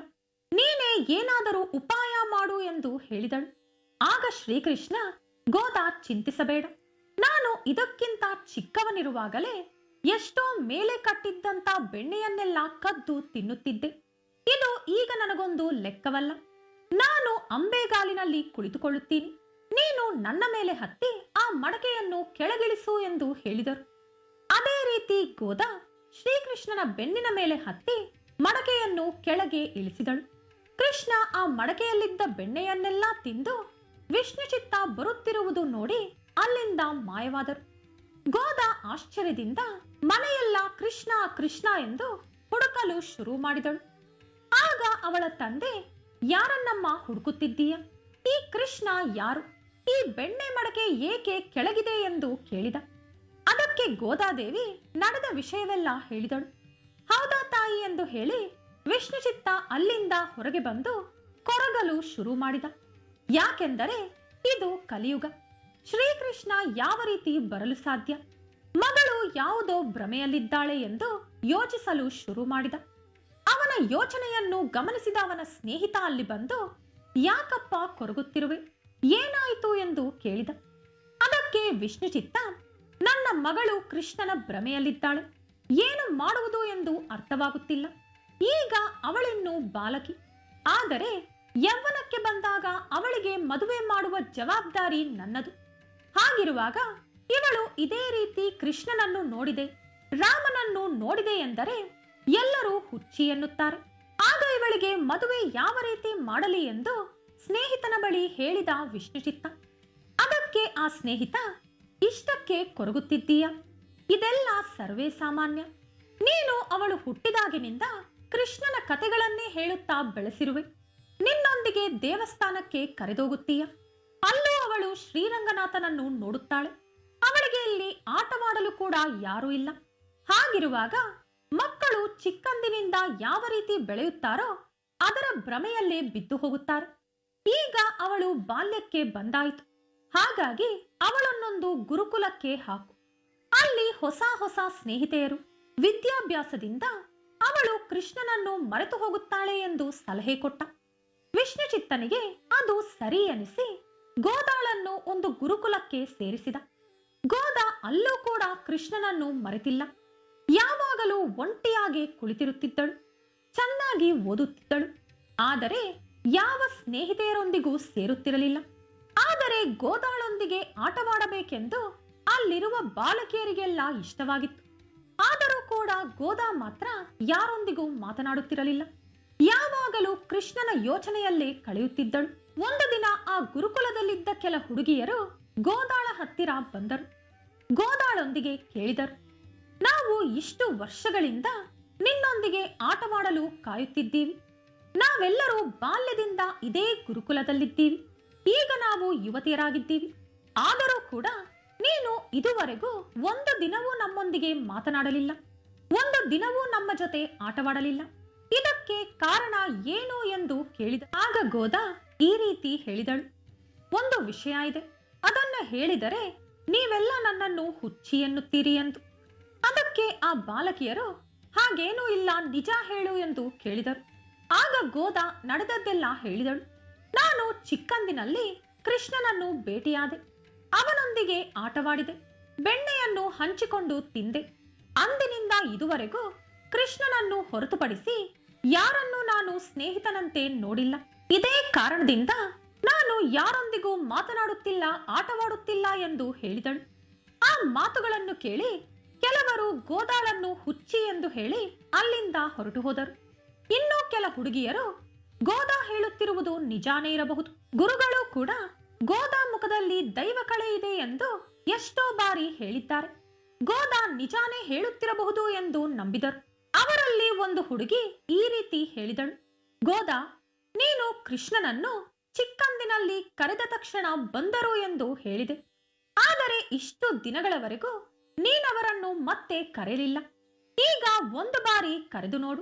ನೀನೇ ಏನಾದರೂ ಉಪಾಯ ಮಾಡು ಎಂದು ಹೇಳಿದಳು. ಆಗ ಶ್ರೀಕೃಷ್ಣ, ಗೋದ ಚಿಂತಿಸಬೇಡ. ನಾನು ಇದಕ್ಕಿಂತ ಚಿಕ್ಕವನಿರುವಾಗಲೇ ಎಷ್ಟೋ ಮೇಲೆ ಕಟ್ಟಿದ್ದಂತ ಬೆಣ್ಣೆಯನ್ನೆಲ್ಲ ಕದ್ದು ತಿನ್ನುತ್ತಿದ್ದೆ. ಇದು ಈಗ ನನಗೊಂದು ಲೆಕ್ಕವಲ್ಲ. ನಾನು ಅಂಬೆಗಾಲಿನಲ್ಲಿ ಕುಳಿತುಕೊಳ್ಳುತ್ತೀನಿ. ನೀನು ನನ್ನ ಮೇಲೆ ಹತ್ತಿ ಆ ಮಡಕೆಯನ್ನು ಕೆಳಗಿಳಿಸು ಎಂದು ಹೇಳಿದರು. ಅದೇ ರೀತಿ ಗೋದಾ ಶ್ರೀಕೃಷ್ಣನ ಬೆನ್ನಿನ ಮೇಲೆ ಹತ್ತಿ ಮಡಕೆಯನ್ನು ಕೆಳಗೆ ಇಳಿಸಿದಳು. ಕೃಷ್ಣ ಆ ಮಡಕೆಯಲ್ಲಿದ್ದ ಬೆಣ್ಣೆಯನ್ನೆಲ್ಲ ತಿಂದು ವಿಷ್ಣುಚಿತ್ತ ಬರುತ್ತಿರುವುದು ನೋಡಿ ಅಲ್ಲಿಂದ ಮಾಯವಾದರು. ಗೋದಾ ಆಶ್ಚರ್ಯದಿಂದ ಮನೆಯೆಲ್ಲ ಕೃಷ್ಣ ಕೃಷ್ಣ ಎಂದು ಹುಡುಕಲು ಶುರು ಮಾಡಿದಳು. ಆಗ ಅವಳ ತಂದೆ, ಯಾರನ್ನಮ್ಮ ಹುಡುಕುತ್ತಿದ್ದೀಯ? ಈ ಕೃಷ್ಣ ಯಾರು? ಈ ಬೆಣ್ಣೆ ಮಡಕೆ ಏಕೆ ಕೆಳಗಿದೆ? ಎಂದು ಕೇಳಿದ. ಅದಕ್ಕೆ ಗೋದಾದೇವಿ ನಡೆದ ವಿಷಯವೆಲ್ಲ ಹೇಳಿದಳು. ಹೌದಾ ತಾಯಿ ಎಂದು ಹೇಳಿ ವಿಷ್ಣುಚಿತ್ತ ಅಲ್ಲಿಂದ ಹೊರಗೆ ಬಂದು ಕೊರಗಲು ಶುರು ಮಾಡಿದ. ಯಾಕೆಂದರೆ ಇದು ಕಲಿಯುಗ. ಶ್ರೀಕೃಷ್ಣ ಯಾವ ರೀತಿ ಬರಲು ಸಾಧ್ಯ? ಮಗಳು ಯಾವುದೋ ಭ್ರಮೆಯಲ್ಲಿದ್ದಾಳೆ ಎಂದು ಯೋಚಿಸಲು ಶುರು ಮಾಡಿದ. ಅವನ ಯೋಚನೆಯನ್ನು ಗಮನಿಸಿದ ಅವನ ಸ್ನೇಹಿತ ಅಲ್ಲಿ ಬಂದು, ಯಾಕಪ್ಪ ಕೊರಗುತ್ತಿರುವೆ? ಏನಾಯಿತು? ಎಂದು ಕೇಳಿದ. ಅದಕ್ಕೆ ವಿಷ್ಣುಚಿತ್ತ ನನ್ನ ಮಗಳು ಕೃಷ್ಣನ ಭ್ರಮೆಯಲ್ಲಿದ್ದಾಳೆ. ಏನು ಮಾಡುವುದು ಎಂದು ಅರ್ಥವಾಗುತ್ತಿಲ್ಲ. ಈಗ ಅವಳಿನ್ನು ಬಾಲಕಿ. ಆದರೆ ಯೌವನಕ್ಕೆ ಬಂದಾಗ ಅವಳಿಗೆ ಮದುವೆ ಮಾಡುವ ಜವಾಬ್ದಾರಿ ನನ್ನದು. ಹಾಗಿರುವಾಗ ಇವಳು ಇದೇ ರೀತಿ ಕೃಷ್ಣನನ್ನು ನೋಡಿದೆ. ರಾಮನನ್ನು ನೋಡಿದೆ ಎಂದರೆ ಎಲ್ಲರೂ ಹುಚ್ಚಿ ಎನ್ನುತ್ತಾರೆ. ಆಗ ಇವಳಿಗೆ ಮದುವೆ ಯಾವ ರೀತಿ ಮಾಡಲಿ ಎಂದು ಸ್ನೇಹಿತನ ಬಳಿ ಹೇಳಿದ ವಿಷ್ಣುಚಿತ್ತ. ಅದಕ್ಕೆ ಆ ಸ್ನೇಹಿತ ಇಷ್ಟಕ್ಕೆ ಕೊರಗುತ್ತಿದ್ದೀಯ? ಇದೆಲ್ಲ ಸರ್ವೇ ಸಾಮಾನ್ಯ. ನೀನು ಅವಳು ಹುಟ್ಟಿದಾಗಿನಿಂದ ಕೃಷ್ಣನ ಕಥೆಗಳನ್ನೇ ಹೇಳುತ್ತಾ ಬೆಳೆಸಿರುವೆ. ನಿನ್ನೊಂದಿಗೆ ದೇವಸ್ಥಾನಕ್ಕೆ ಕರೆದೋಗುತ್ತೀಯ? ಅಲ್ಲೂ ಅವಳು ಶ್ರೀರಂಗನಾಥನನ್ನು ನೋಡುತ್ತಾಳೆ. ಅವಳಿಗೆ ಇಲ್ಲಿ ಆಟವಾಡಲು ಕೂಡ ಯಾರೂ ಇಲ್ಲ. ಹಾಗಿರುವಾಗ ಮಕ್ಕಳು ಚಿಕ್ಕಂದಿನಿಂದ ಯಾವ ರೀತಿ ಬೆಳೆಯುತ್ತಾರೋ ಅದರ ಭ್ರಮೆಯಲ್ಲೇ ಬಿದ್ದು ಹೋಗುತ್ತಾರೆ. ಈಗ ಅವಳು ಬಾಲ್ಯಕ್ಕೆ ಬಂದಾಯಿತು. ಹಾಗಾಗಿ ಅವಳನ್ನೊಂದು ಗುರುಕುಲಕ್ಕೆ ಹಾಕು. ಅಲ್ಲಿ ಹೊಸ ಹೊಸ ಸ್ನೇಹಿತೆಯರು. ವಿದ್ಯಾಭ್ಯಾಸದಿಂದ ಅವಳು ಕೃಷ್ಣನನ್ನು ಮರೆತು ಹೋಗುತ್ತಾಳೆ ಎಂದು ಸಲಹೆ ಕೊಟ್ಟ. ವಿಷ್ಣುಚಿತ್ತನಿಗೆ ಅದು ಸರಿ ಅನಿಸಿ ಗೋದಾಳನ್ನು ಒಂದು ಗುರುಕುಲಕ್ಕೆ ಸೇರಿಸಿದ. ಗೋದ ಅಲ್ಲೂ ಕೂಡ ಕೃಷ್ಣನನ್ನು ಮರೆತಿಲ್ಲ. ಯಾವಾಗಲೂ ಒಂಟಿಯಾಗಿ ಕುಳಿತಿರುತ್ತಿದ್ದಳು. ಚೆನ್ನಾಗಿ ಓದುತ್ತಿದ್ದಳು. ಆದರೆ ಯಾವ ಸ್ನೇಹಿತೆಯರೊಂದಿಗೂ ಸೇರುತ್ತಿರಲಿಲ್ಲ. ಆದರೆ ಗೋದಾಳೊಂದಿಗೆ ಆಟವಾಡಬೇಕೆಂದು ಅಲ್ಲಿರುವ ಬಾಲಕಿಯರಿಗೆಲ್ಲ ಇಷ್ಟವಾಗಿತ್ತು. ಆದರೂ ಕೂಡ ಗೋದಾ ಮಾತ್ರ ಯಾರೊಂದಿಗೂ ಮಾತನಾಡುತ್ತಿರಲಿಲ್ಲ. ಯಾವಾಗಲೂ ಕೃಷ್ಣನ ಯೋಚನೆಯಲ್ಲೇ ಕಳೆಯುತ್ತಿದ್ದಳು. ಒಂದು ದಿನ ಆ ಗುರುಕುಲದಲ್ಲಿದ್ದ ಕೆಲ ಹುಡುಗಿಯರು ಗೋದಾಳ ಹತ್ತಿರ ಬಂದರು. ಗೋದಾಳೊಂದಿಗೆ ಕೇಳಿದರು ನಾವು ಇಷ್ಟು ವರ್ಷಗಳಿಂದ ನಿನ್ನೊಂದಿಗೆ ಆಟವಾಡಲು ಕಾಯುತ್ತಿದ್ದೀವಿ. ನಾವೆಲ್ಲರೂ ಬಾಲ್ಯದಿಂದ ಇದೇ ಗುರುಕುಲದಲ್ಲಿದ್ದೀವಿ. ಈಗ ನಾವು ಯುವತಿಯರಾಗಿದ್ದೀವಿ. ಆದರೂ ಕೂಡ ನೀನು ಇದುವರೆಗೂ ಒಂದು ದಿನವೂ ನಮ್ಮೊಂದಿಗೆ ಮಾತನಾಡಲಿಲ್ಲ. ಒಂದು ದಿನವೂ ನಮ್ಮ ಜೊತೆ ಆಟವಾಡಲಿಲ್ಲ. ಇದಕ್ಕೆ ಕಾರಣ ಏನು ಎಂದು ಕೇಳಿದ ಆಗ ಗೋದಾ ಈ ರೀತಿ ಹೇಳಿದಳು. ಒಂದು ವಿಷಯ ಇದೆ. ಅದನ್ನ ಹೇಳಿದರೆ ನೀವೆಲ್ಲ ನನ್ನನ್ನು ಹುಚ್ಚಿ ಎನ್ನುತ್ತೀರಿ ಎಂದು. ಅದಕ್ಕೆ ಆ ಬಾಲಕಿಯರು, ಹಾಗೇನೂ ಇಲ್ಲ, ನಿಜ ಹೇಳು ಎಂದು ಕೇಳಿದರು. ಆಗ ಗೋದ ನಡೆದದ್ದೆಲ್ಲ ಹೇಳಿದಳು. ನಾನು ಚಿಕ್ಕಂದಿನಲ್ಲಿ ಕೃಷ್ಣನನ್ನು ಭೇಟಿಯಾದೆ. ಅವನೊಂದಿಗೆ ಆಟವಾಡಿದೆ. ಬೆಣ್ಣೆಯನ್ನು ಹಂಚಿಕೊಂಡು ತಿಂದೆ. ಅಂದಿನಿಂದ ಇದುವರೆಗೂ ಕೃಷ್ಣನನ್ನು ಹೊರತುಪಡಿಸಿ ಯಾರನ್ನು ನಾನು ಸ್ನೇಹಿತನಂತೆ ನೋಡಿಲ್ಲ. ಇದೇ ಕಾರಣದಿಂದ ನಾನು ಯಾರೊಂದಿಗೂ ಮಾತನಾಡುತ್ತಿಲ್ಲ, ಆಟವಾಡುತ್ತಿಲ್ಲ ಎಂದು ಹೇಳಿದಳು. ಆ ಮಾತುಗಳನ್ನು ಕೇಳಿ ಕೆಲವರು ಗೋದಾಳನ್ನು ಹುಚ್ಚಿ ಎಂದು ಹೇಳಿ ಅಲ್ಲಿಂದ ಹೊರಟು ಹೋದರು ಇನ್ನೂ ಕೆಲ ಹುಡುಗಿಯರು ಗೋದಾ ಹೇಳುತ್ತಿರುವುದು ನಿಜಾನೇ ಇರಬಹುದು. ಗುರುಗಳು ಕೂಡ ಗೋದಾ ಮುಖದಲ್ಲಿ ದೈವ ಕಳೆ ಇದೆ ಎಂದು ಎಷ್ಟೋ ಬಾರಿ ಹೇಳಿದ್ದಾರೆ. ಗೋದಾ ನಿಜಾನೇ ಹೇಳುತ್ತಿರಬಹುದು ಎಂದು ನಂಬಿದರು. ಅವರಲ್ಲಿ ಒಂದು ಹುಡುಗಿ ಈ ರೀತಿ ಹೇಳಿದಳು. ಗೋದಾ, ನೀನು ಕೃಷ್ಣನನ್ನು ಚಿಕ್ಕಂದಿನಲ್ಲಿ ಕರೆದ ತಕ್ಷಣ ಬಂದರು ಎಂದು ಹೇಳಿದೆ. ಆದರೆ ಇಷ್ಟು ದಿನಗಳವರೆಗೂ ನೀನವರನ್ನು ಮತ್ತೆ ಕರೆಯಲಿಲ್ಲ ಈಗ ಒಂದು ಬಾರಿ ಕರೆದು ನೋಡು.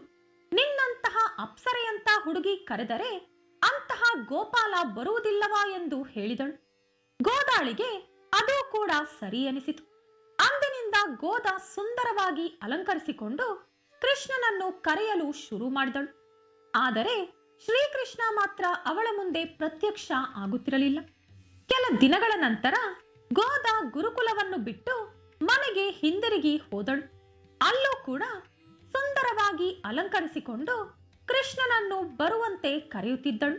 ನಿನ್ನಂತಹ ಅಪ್ಸರೆಯಂತ ಹುಡುಗಿ ಕರೆದರೆ ಅಂತಹ ಗೋಪಾಲ ಬರುವುದಿಲ್ಲವಾ ಎಂದು ಹೇಳಿದಳು. ಗೋದಾಳಿಗೆ ಅದು ಕೂಡ ಸರಿ ಅನಿಸಿತು ಅಂದಿನಿಂದ ಗೋದ ಸುಂದರವಾಗಿ ಅಲಂಕರಿಸಿಕೊಂಡು ಕೃಷ್ಣನನ್ನು ಕರೆಯಲು ಶುರು ಮಾಡಿದಳು. ಆದರೆ ಶ್ರೀಕೃಷ್ಣ ಮಾತ್ರ ಅವಳ ಮುಂದೆ ಪ್ರತ್ಯಕ್ಷ ಆಗುತ್ತಿರಲಿಲ್ಲ. ಕೆಲ ದಿನಗಳ ನಂತರ ಗೋದ ಗುರುಕುಲವನ್ನು ಬಿಟ್ಟು ಮನೆಗೆ ಹಿಂದಿರುಗಿ ಹೋದಳು. ಅಲ್ಲೂ ಕೂಡ ಸುಂದರವಾಗಿ ಅಲಂಕರಿಸಿಕೊಂಡು ಕೃಷ್ಣನನ್ನು ಬರುವಂತೆ ಕರೆಯುತ್ತಿದ್ದಳು.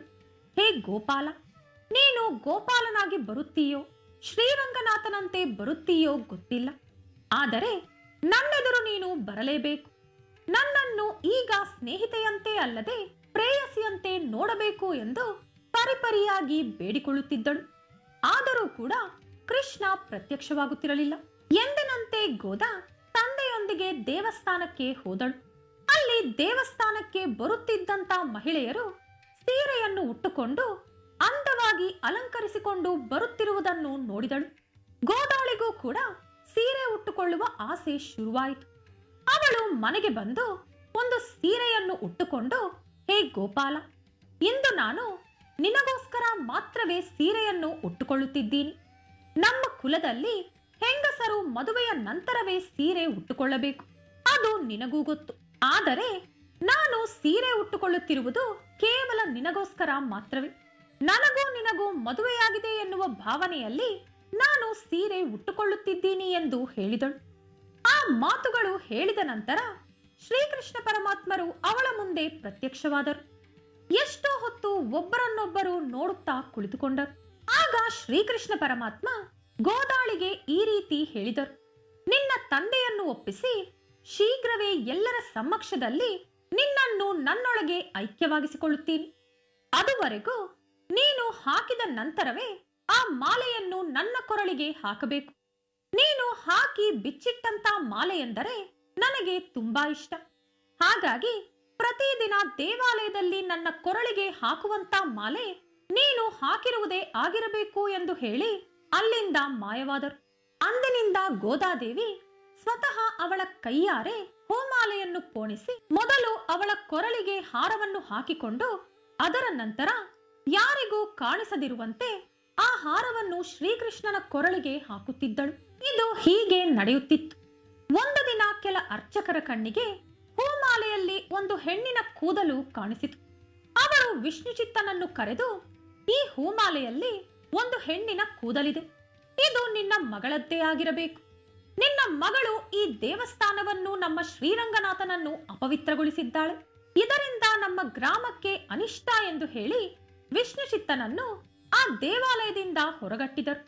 ಹೇ ಗೋಪಾಲ, ನೀನು ಗೋಪಾಲನಾಗಿ ಬರುತ್ತೀಯೋ? ಶ್ರೀರಂಗನಾಥನಂತೆ ಬರುತ್ತೀಯೋ ಗೊತ್ತಿಲ್ಲ. ಆದರೆ ನನ್ನೆದುರು ನೀನು ಬರಲೇಬೇಕು. ನನ್ನನ್ನು ಈಗ ಸ್ನೇಹಿತೆಯಂತೆ ಅಲ್ಲದೆ ಪ್ರೇಯಸಿಯಂತೆ ನೋಡಬೇಕು ಎಂದು ಪರಿಪರಿಯಾಗಿ ಬೇಡಿಕೊಳ್ಳುತ್ತಿದ್ದಳು. ಆದರೂ ಕೂಡ ಕೃಷ್ಣ ಪ್ರತ್ಯಕ್ಷವಾಗುತ್ತಿರಲಿಲ್ಲ. ಎಂದಿನಂತೆ ಗೋದ ತಂದೆಯೊಂದಿಗೆ ದೇವಸ್ಥಾನಕ್ಕೆ ಹೋದಳು. ಅಲ್ಲಿ ದೇವಸ್ಥಾನಕ್ಕೆ ಬರುತ್ತಿದ್ದಂತ ಮಹಿಳೆಯರು ಸೀರೆಯನ್ನು ಉಟ್ಟುಕೊಂಡು ಅಂದವಾಗಿ ಅಲಂಕರಿಸಿಕೊಂಡು ಬರುತ್ತಿರುವುದನ್ನು ನೋಡಿದಳು. ಗೋದಾಳಿಗೂ ಕೂಡ ಸೀರೆ ಉಟ್ಟುಕೊಳ್ಳುವ ಆಸೆ ಶುರುವಾಯಿತು. ಅವಳು ಮನೆಗೆ ಬಂದು ಒಂದು ಸೀರೆಯನ್ನು ಉಟ್ಟುಕೊಂಡು, ಹೇ ಗೋಪಾಲ, ಇಂದು ನಾನು ನಿನಗೋಸ್ಕರ ಮಾತ್ರವೇ ಸೀರೆಯನ್ನು ಉಟ್ಟುಕೊಳ್ಳುತ್ತಿದ್ದೀನಿ. ನಮ್ಮ ಕುಲದಲ್ಲಿ ಹೆಂಗಸರು ಮದುವೆಯ ನಂತರವೇ ಸೀರೆ ಉಟ್ಟುಕೊಳ್ಳಬೇಕು. ಅದು ನಿನಗೂ ಗೊತ್ತು. ಆದರೆ ನಾನು ಸೀರೆ ಉಟ್ಟುಕೊಳ್ಳುತ್ತಿರುವುದು ಕೇವಲ ನಿನಗೋಸ್ಕರ ಮಾತ್ರವೇ. ನನಗೂ ನಿನಗೂ ಮದುವೆಯಾಗಿದೆ ಎನ್ನುವ ಭಾವನೆಯಲ್ಲಿ ನಾನು ಸೀರೆ ಉಟ್ಟುಕೊಳ್ಳುತ್ತಿದ್ದೀನಿ ಎಂದು ಹೇಳಿದಳು. ಆ ಮಾತುಗಳು ಹೇಳಿದ ನಂತರ ಶ್ರೀಕೃಷ್ಣ ಪರಮಾತ್ಮರು ಅವಳ ಮುಂದೆ ಪ್ರತ್ಯಕ್ಷವಾದರು. ಎಷ್ಟೋ ಹೊತ್ತು ಒಬ್ಬರನ್ನೊಬ್ಬರು ನೋಡುತ್ತಾ ಕುಳಿತುಕೊಂಡರು. ಆಗ ಶ್ರೀಕೃಷ್ಣ ಪರಮಾತ್ಮ ಗೋದಾಳಿಗೆ ಈ ರೀತಿ ಹೇಳಿದರು. ನಿನ್ನ ತಂದೆಯನ್ನು ಒಪ್ಪಿಸಿ ಶೀಘ್ರವೇ ಎಲ್ಲರ ಸಮಕ್ಷದಲ್ಲಿ ನಿನ್ನನ್ನು ನನ್ನೊಳಗೆ ಐಕ್ಯವಾಗಿಸಿಕೊಳ್ಳುತ್ತೀನಿ. ಅದುವರೆಗೂ ನೀನು ಹಾಕಿದ ನಂತರವೇ ಆ ಮಾಲೆಯನ್ನು ನನ್ನ ಕೊರಳಿಗೆ ಹಾಕಬೇಕು. ನೀನು ಹಾಕಿ ಬಿಚ್ಚಿಟ್ಟಂತ ಮಾಲೆಯೆಂದರೆ ನನಗೆ ತುಂಬಾ ಇಷ್ಟ. ಹಾಗಾಗಿ ಪ್ರತಿದಿನ ದೇವಾಲಯದಲ್ಲಿ ನನ್ನ ಕೊರಳಿಗೆ ಹಾಕುವಂತ ಮಾಲೆ ನೀನು ಹಾಕಿರುವುದೇ ಆಗಿರಬೇಕು ಎಂದು ಹೇಳಿ ಅಲ್ಲಿಂದ ಮಾಯವಾದರು. ಅಂದಿನಿಂದ ಗೋದಾದೇವಿ ಸ್ವತಃ ಅವಳ ಕೈಯಾರೆ ಹೂಮಾಲೆಯನ್ನು ಪೋಣಿಸಿ ಮೊದಲು ಅವಳ ಕೊರಳಿಗೆ ಹಾರವನ್ನು ಹಾಕಿಕೊಂಡು ಅದರ ನಂತರ ಯಾರಿಗೂ ಕಾಣಿಸದಿರುವಂತೆ ಆ ಹಾರವನ್ನು ಶ್ರೀಕೃಷ್ಣನ ಕೊರಳಿಗೆ ಹಾಕುತ್ತಿದ್ದಳು. ಇದು ಹೀಗೆ ನಡೆಯುತ್ತಿತ್ತು. ಒಂದು ದಿನ ಕೆಲ ಅರ್ಚಕರ ಕಣ್ಣಿಗೆ ಹೂಮಾಲೆಯಲ್ಲಿ ಒಂದು ಹೆಣ್ಣಿನ ಕೂದಲು ಕಾಣಿಸಿತು. ಅವರು ವಿಷ್ಣುಚಿತ್ತನನ್ನು ಕರೆದು, ಈ ಹೂಮಾಲೆಯಲ್ಲಿ ಒಂದು ಹೆಣ್ಣಿನ ಕೂದಲಿದೆ. ಇದು ನಿನ್ನ ಮಗಳದ್ದೇ ಆಗಿರಬೇಕು. ನಿನ್ನ ಮಗಳು ಈ ದೇವಸ್ಥಾನವನ್ನು ನಮ್ಮ ಶ್ರೀರಂಗನಾಥನನ್ನು ಅಪವಿತ್ರಗೊಳಿಸಿದ್ದಾಳೆ. ಇದರಿಂದ ನಮ್ಮ ಗ್ರಾಮಕ್ಕೆ ಅನಿಷ್ಟ ಎಂದು ಹೇಳಿ ವಿಷ್ಣುಚಿತ್ತನನ್ನು ಆ ದೇವಾಲಯದಿಂದ ಹೊರಗಟ್ಟಿದರು.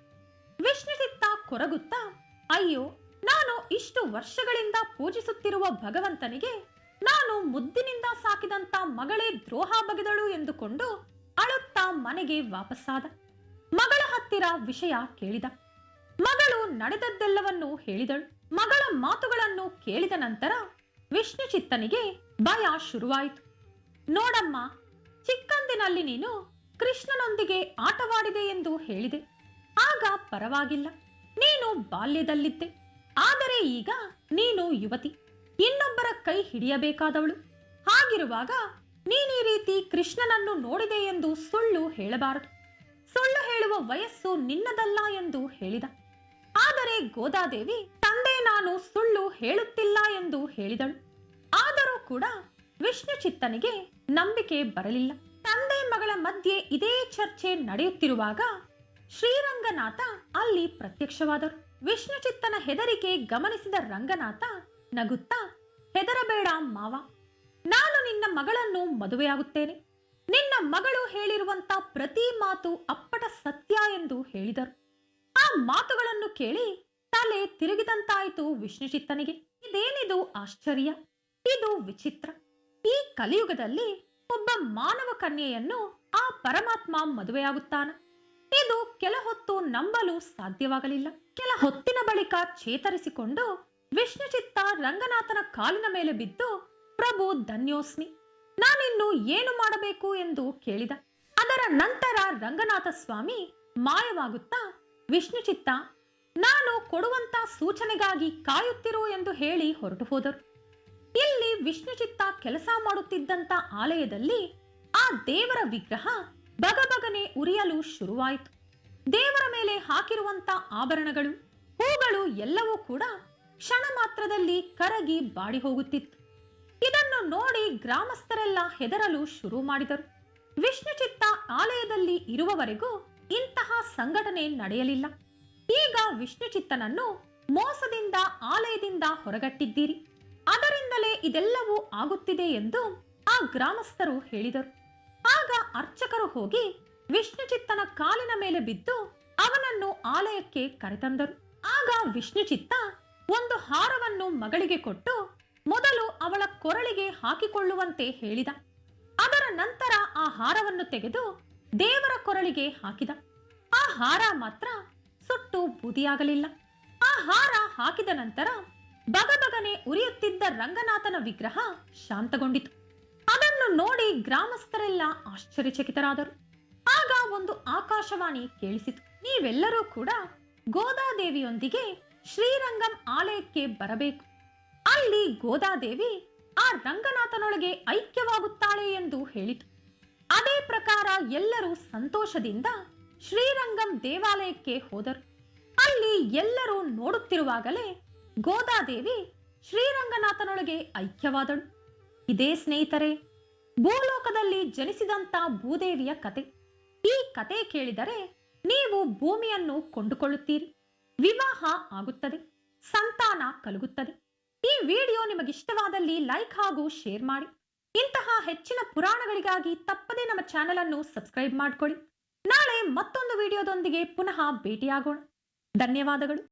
ವಿಷ್ಣುಚಿತ್ತ ಕೊರಗುತ್ತಾ, ಅಯ್ಯೋ, ನಾನು ಇಷ್ಟು ವರ್ಷಗಳಿಂದ ಪೂಜಿಸುತ್ತಿರುವ ಭಗವಂತನಿಗೆ ನಾನು ಮುದ್ದಿನಿಂದ ಸಾಕಿದಂತ ಮಗಳೇ ದ್ರೋಹ ಬಗೆದಳು ಎಂದುಕೊಂಡು ಅಳುತ್ತಾ ಮನೆಗೆ ವಾಪಸ್ಸಾದ. ಮಗಳ ಹತ್ತಿರ ವಿಷಯ ಕೇಳಿದ. ಮಗಳು ನಡೆದದ್ದೆಲ್ಲವನ್ನೂ ಹೇಳಿದಳು. ಮಗಳ ಮಾತುಗಳನ್ನು ಕೇಳಿದ ನಂತರ ವಿಷ್ಣುಚಿತ್ತನಿಗೆ ಭಯ ಶುರುವಾಯಿತು. ನೋಡಮ್ಮ, ಚಿಕ್ಕಂದಿನಲ್ಲಿ ನೀನು ಕೃಷ್ಣನೊಂದಿಗೆ ಆಟವಾಡಿದೆ ಎಂದು ಹೇಳಿದೆ. ಆಗ ಪರವಾಗಿಲ್ಲ, ನೀನು ಬಾಲ್ಯದಲ್ಲಿದ್ದೆ. ಆದರೆ ಈಗ ನೀನು ಯುವತಿ. ಇನ್ನೊಬ್ಬರ ಕೈ ಹಿಡಿಯಬೇಕಾದವಳು. ಹಾಗಿರುವಾಗ ನೀನೀ ರೀತಿ ಕೃಷ್ಣನನ್ನು ನೋಡಿದೆ ಎಂದು ಸುಳ್ಳು ಹೇಳಬಾರದು. ಸುಳ್ಳು ಹೇಳುವ ವಯಸ್ಸು ನಿನ್ನದಲ್ಲ ಎಂದು ಹೇಳಿದ. ಆದರೆ ಗೋದಾದೇವಿ, ತಂದೆ, ನಾನು ಸುಳ್ಳು ಹೇಳುತ್ತಿಲ್ಲ ಎಂದು ಹೇಳಿದಳು. ಆದರೂ ಕೂಡ ವಿಷ್ಣುಚಿತ್ತನಿಗೆ ನಂಬಿಕೆ ಬರಲಿಲ್ಲ. ತಂದೆ ಮಗಳ ಮಧ್ಯೆ ಇದೇ ಚರ್ಚೆ ನಡೆಯುತ್ತಿರುವಾಗ ಶ್ರೀರಂಗನಾಥ ಅಲ್ಲಿ ಪ್ರತ್ಯಕ್ಷವಾದರು. ವಿಷ್ಣುಚಿತ್ತನ ಹೆದರಿಕೆ ಗಮನಿಸಿದ ರಂಗನಾಥ ನಗುತ್ತಾ, ಹೆದರಬೇಡ ಮಾವ, ನಾನು ನಿನ್ನ ಮಗಳನ್ನು ಮದುವೆಯಾಗುತ್ತೇನೆ. ನಿನ್ನ ಮಗಳು ಹೇಳಿರುವಂತ ಪ್ರತಿ ಮಾತು ಅಪ್ಪಟ ಸತ್ಯ ಎಂದು ಹೇಳಿದರು. ಆ ಮಾತುಗಳನ್ನು ಕೇಳಿ ತಲೆ ತಿರುಗಿದಂತಾಯಿತು ವಿಷ್ಣುಚಿತ್ತನಿಗೆ ಇದೇನಿದು ಆಶ್ಚರ್ಯ? ಇದು ವಿಚಿತ್ರ. ಈ ಕಲಿಯುಗದಲ್ಲಿ ಒಬ್ಬ ಮಾನವ ಕನ್ಯೆಯನ್ನು ಆ ಪರಮಾತ್ಮ ಮದುವೆಯಾಗುತ್ತಾನ. ಇದು ಕೆಲ ಹೊತ್ತು ನಂಬಲು ಸಾಧ್ಯವಾಗಲಿಲ್ಲ. ಕೆಲ ಹೊತ್ತಿನ ಬಳಿಕ ಚೇತರಿಸಿಕೊಂಡು ವಿಷ್ಣುಚಿತ್ತ ರಂಗನಾಥನ ಕಾಲಿನ ಮೇಲೆ ಬಿದ್ದು, ಪ್ರಭು ಧನ್ಯೋಸ್ಮಿ, ನಾನಿನ್ನು ಏನು ಮಾಡಬೇಕು? ಎಂದು ಕೇಳಿದ. ಅದರ ನಂತರ ರಂಗನಾಥ ಸ್ವಾಮಿ ಮಾಯವಾಗುತ್ತಾ ವಿಷ್ಣುಚಿತ್ತ, ನಾನು ಕೊಡುವಂತ ಸೂಚನೆಗಾಗಿ ಕಾಯುತ್ತಿರು ಎಂದು ಹೇಳಿ ಹೊರಟು ಹೋದರು. ಇಲ್ಲಿ ವಿಷ್ಣುಚಿತ್ತ ಕೆಲಸ ಮಾಡುತ್ತಿದ್ದಂತ ಆಲಯದಲ್ಲಿ ಆ ದೇವರ ವಿಗ್ರಹ ಬಗಬಗನೆ ಉರಿಯಲು ಶುರುವಾಯಿತು. ದೇವರ ಮೇಲೆ ಹಾಕಿರುವಂತ ಆಭರಣಗಳು, ಹೂಗಳು ಎಲ್ಲವೂ ಕೂಡ ಕ್ಷಣ ಮಾತ್ರದಲ್ಲಿ ಕರಗಿ ಬಾಡಿ ಹೋಗುತ್ತಿತ್ತು. ಇದನ್ನು ನೋಡಿ ಗ್ರಾಮಸ್ಥರೆಲ್ಲ ಹೆದರಲು ಶುರು ಮಾಡಿದರು. ವಿಷ್ಣುಚಿತ್ತ ಆಲಯದಲ್ಲಿ ಇರುವವರೆಗೂ ಇಂತಹ ಸಂಘಟನೆ ನಡೆಯಲಿಲ್ಲ. ಈಗ ವಿಷ್ಣುಚಿತ್ತನನ್ನು ಮೋಸದಿಂದ, ಆಲಯದಿಂದ ಹೊರಗಟ್ಟಿದ್ದೀರಿ. ಅದರಿಂದಲೇ ಇದೆಲ್ಲವೂ ಆಗುತ್ತಿದೆ ಎಂದು ಆ ಗ್ರಾಮಸ್ಥರು ಹೇಳಿದರು. ಆಗ ಅರ್ಚಕರು ಹೋಗಿ ವಿಷ್ಣುಚಿತ್ತನ ಕಾಲಿನ ಮೇಲೆ ಬಿದ್ದು ಅವನನ್ನು ಆಲಯಕ್ಕೆ ಕರೆತಂದರು. ಆಗ ವಿಷ್ಣುಚಿತ್ತ ಒಂದು ಹಾರವನ್ನು ಮಗಳಿಗೆ ಕೊಟ್ಟು ಮೊದಲು ಅವಳ ಕೊರಳಿಗೆ ಹಾಕಿಕೊಳ್ಳುವಂತೆ ಹೇಳಿದ. ಅದರ ನಂತರ ಆ ಹಾರವನ್ನು ತೆಗೆದು ದೇವರ ಕೊರಳಿಗೆ ಹಾಕಿದ. ಆ ಹಾರ ಮಾತ್ರ ಸುಟ್ಟು ಬೂದಿಯಾಗಲಿಲ್ಲ. ಆ ಹಾರ ಹಾಕಿದ ನಂತರ ಬಗಬಗನೆ ಉರಿಯುತ್ತಿದ್ದ ರಂಗನಾಥನ ವಿಗ್ರಹ ಶಾಂತಗೊಂಡಿತು. ಅದನ್ನು ನೋಡಿ ಗ್ರಾಮಸ್ಥರೆಲ್ಲ ಆಶ್ಚರ್ಯಚಕಿತರಾದರು. ಆಗ ಒಂದು ಆಕಾಶವಾಣಿ ಕೇಳಿಸಿತು. ನೀವೆಲ್ಲರೂ ಕೂಡ ಗೋದಾದೇವಿಯೊಂದಿಗೆ ಶ್ರೀರಂಗಂ ಆಲಯಕ್ಕೆ ಬರಬೇಕು. ಅಲ್ಲಿ ಗೋದಾದೇವಿ ಆ ರಂಗನಾಥನೊಳಗೆ ಐಕ್ಯವಾಗುತ್ತಾಳೆ ಎಂದು ಹೇಳಿತು. ಅದೇ ಪ್ರಕಾರ ಎಲ್ಲರೂ ಸಂತೋಷದಿಂದ ಶ್ರೀರಂಗಂ ದೇವಾಲಯಕ್ಕೆ ಹೋದರು. ಅಲ್ಲಿ ಎಲ್ಲರೂ ನೋಡುತ್ತಿರುವಾಗಲೇ ಗೋದಾದೇವಿ ಶ್ರೀರಂಗನಾಥನೊಳಗೆ ಐಕ್ಯವಾದಳು. ಇದೇ ಸ್ನೇಹಿತರೆ, ಭೂಲೋಕದಲ್ಲಿ ಜನಿಸಿದಂತ ಭೂದೇವಿಯ ಕತೆ. ಈ ಕತೆ ಕೇಳಿದರೆ ನೀವು ಭೂಮಿಯನ್ನು ಕೊಂಡುಕೊಳ್ಳುತ್ತೀರಿ. ವಿವಾಹ ಆಗುತ್ತದೆ, ಸಂತಾನ ಕಲಗುತ್ತದೆ. ಈ ವಿಡಿಯೋ ನಿಮಗಿಷ್ಟವಾದಲ್ಲಿ ಲೈಕ್ ಹಾಗೂ ಶೇರ್ ಮಾಡಿ. ಇಂತಹ ಹೆಚ್ಚಿನ ಪುರಾಣಗಳಿಗಾಗಿ ತಪ್ಪದೇ ನಮ್ಮ ಚಾನೆಲ್ ಅನ್ನು ಸಬ್ಸ್ಕ್ರೈಬ್ ಮಾಡ್ಕೊಳ್ಳಿ. ನಾಳೆ ಮತ್ತೊಂದು ವಿಡಿಯೋದೊಂದಿಗೆ ಪುನಃ ಭೇಟಿಯಾಗೋಣ. ಧನ್ಯವಾದಗಳು.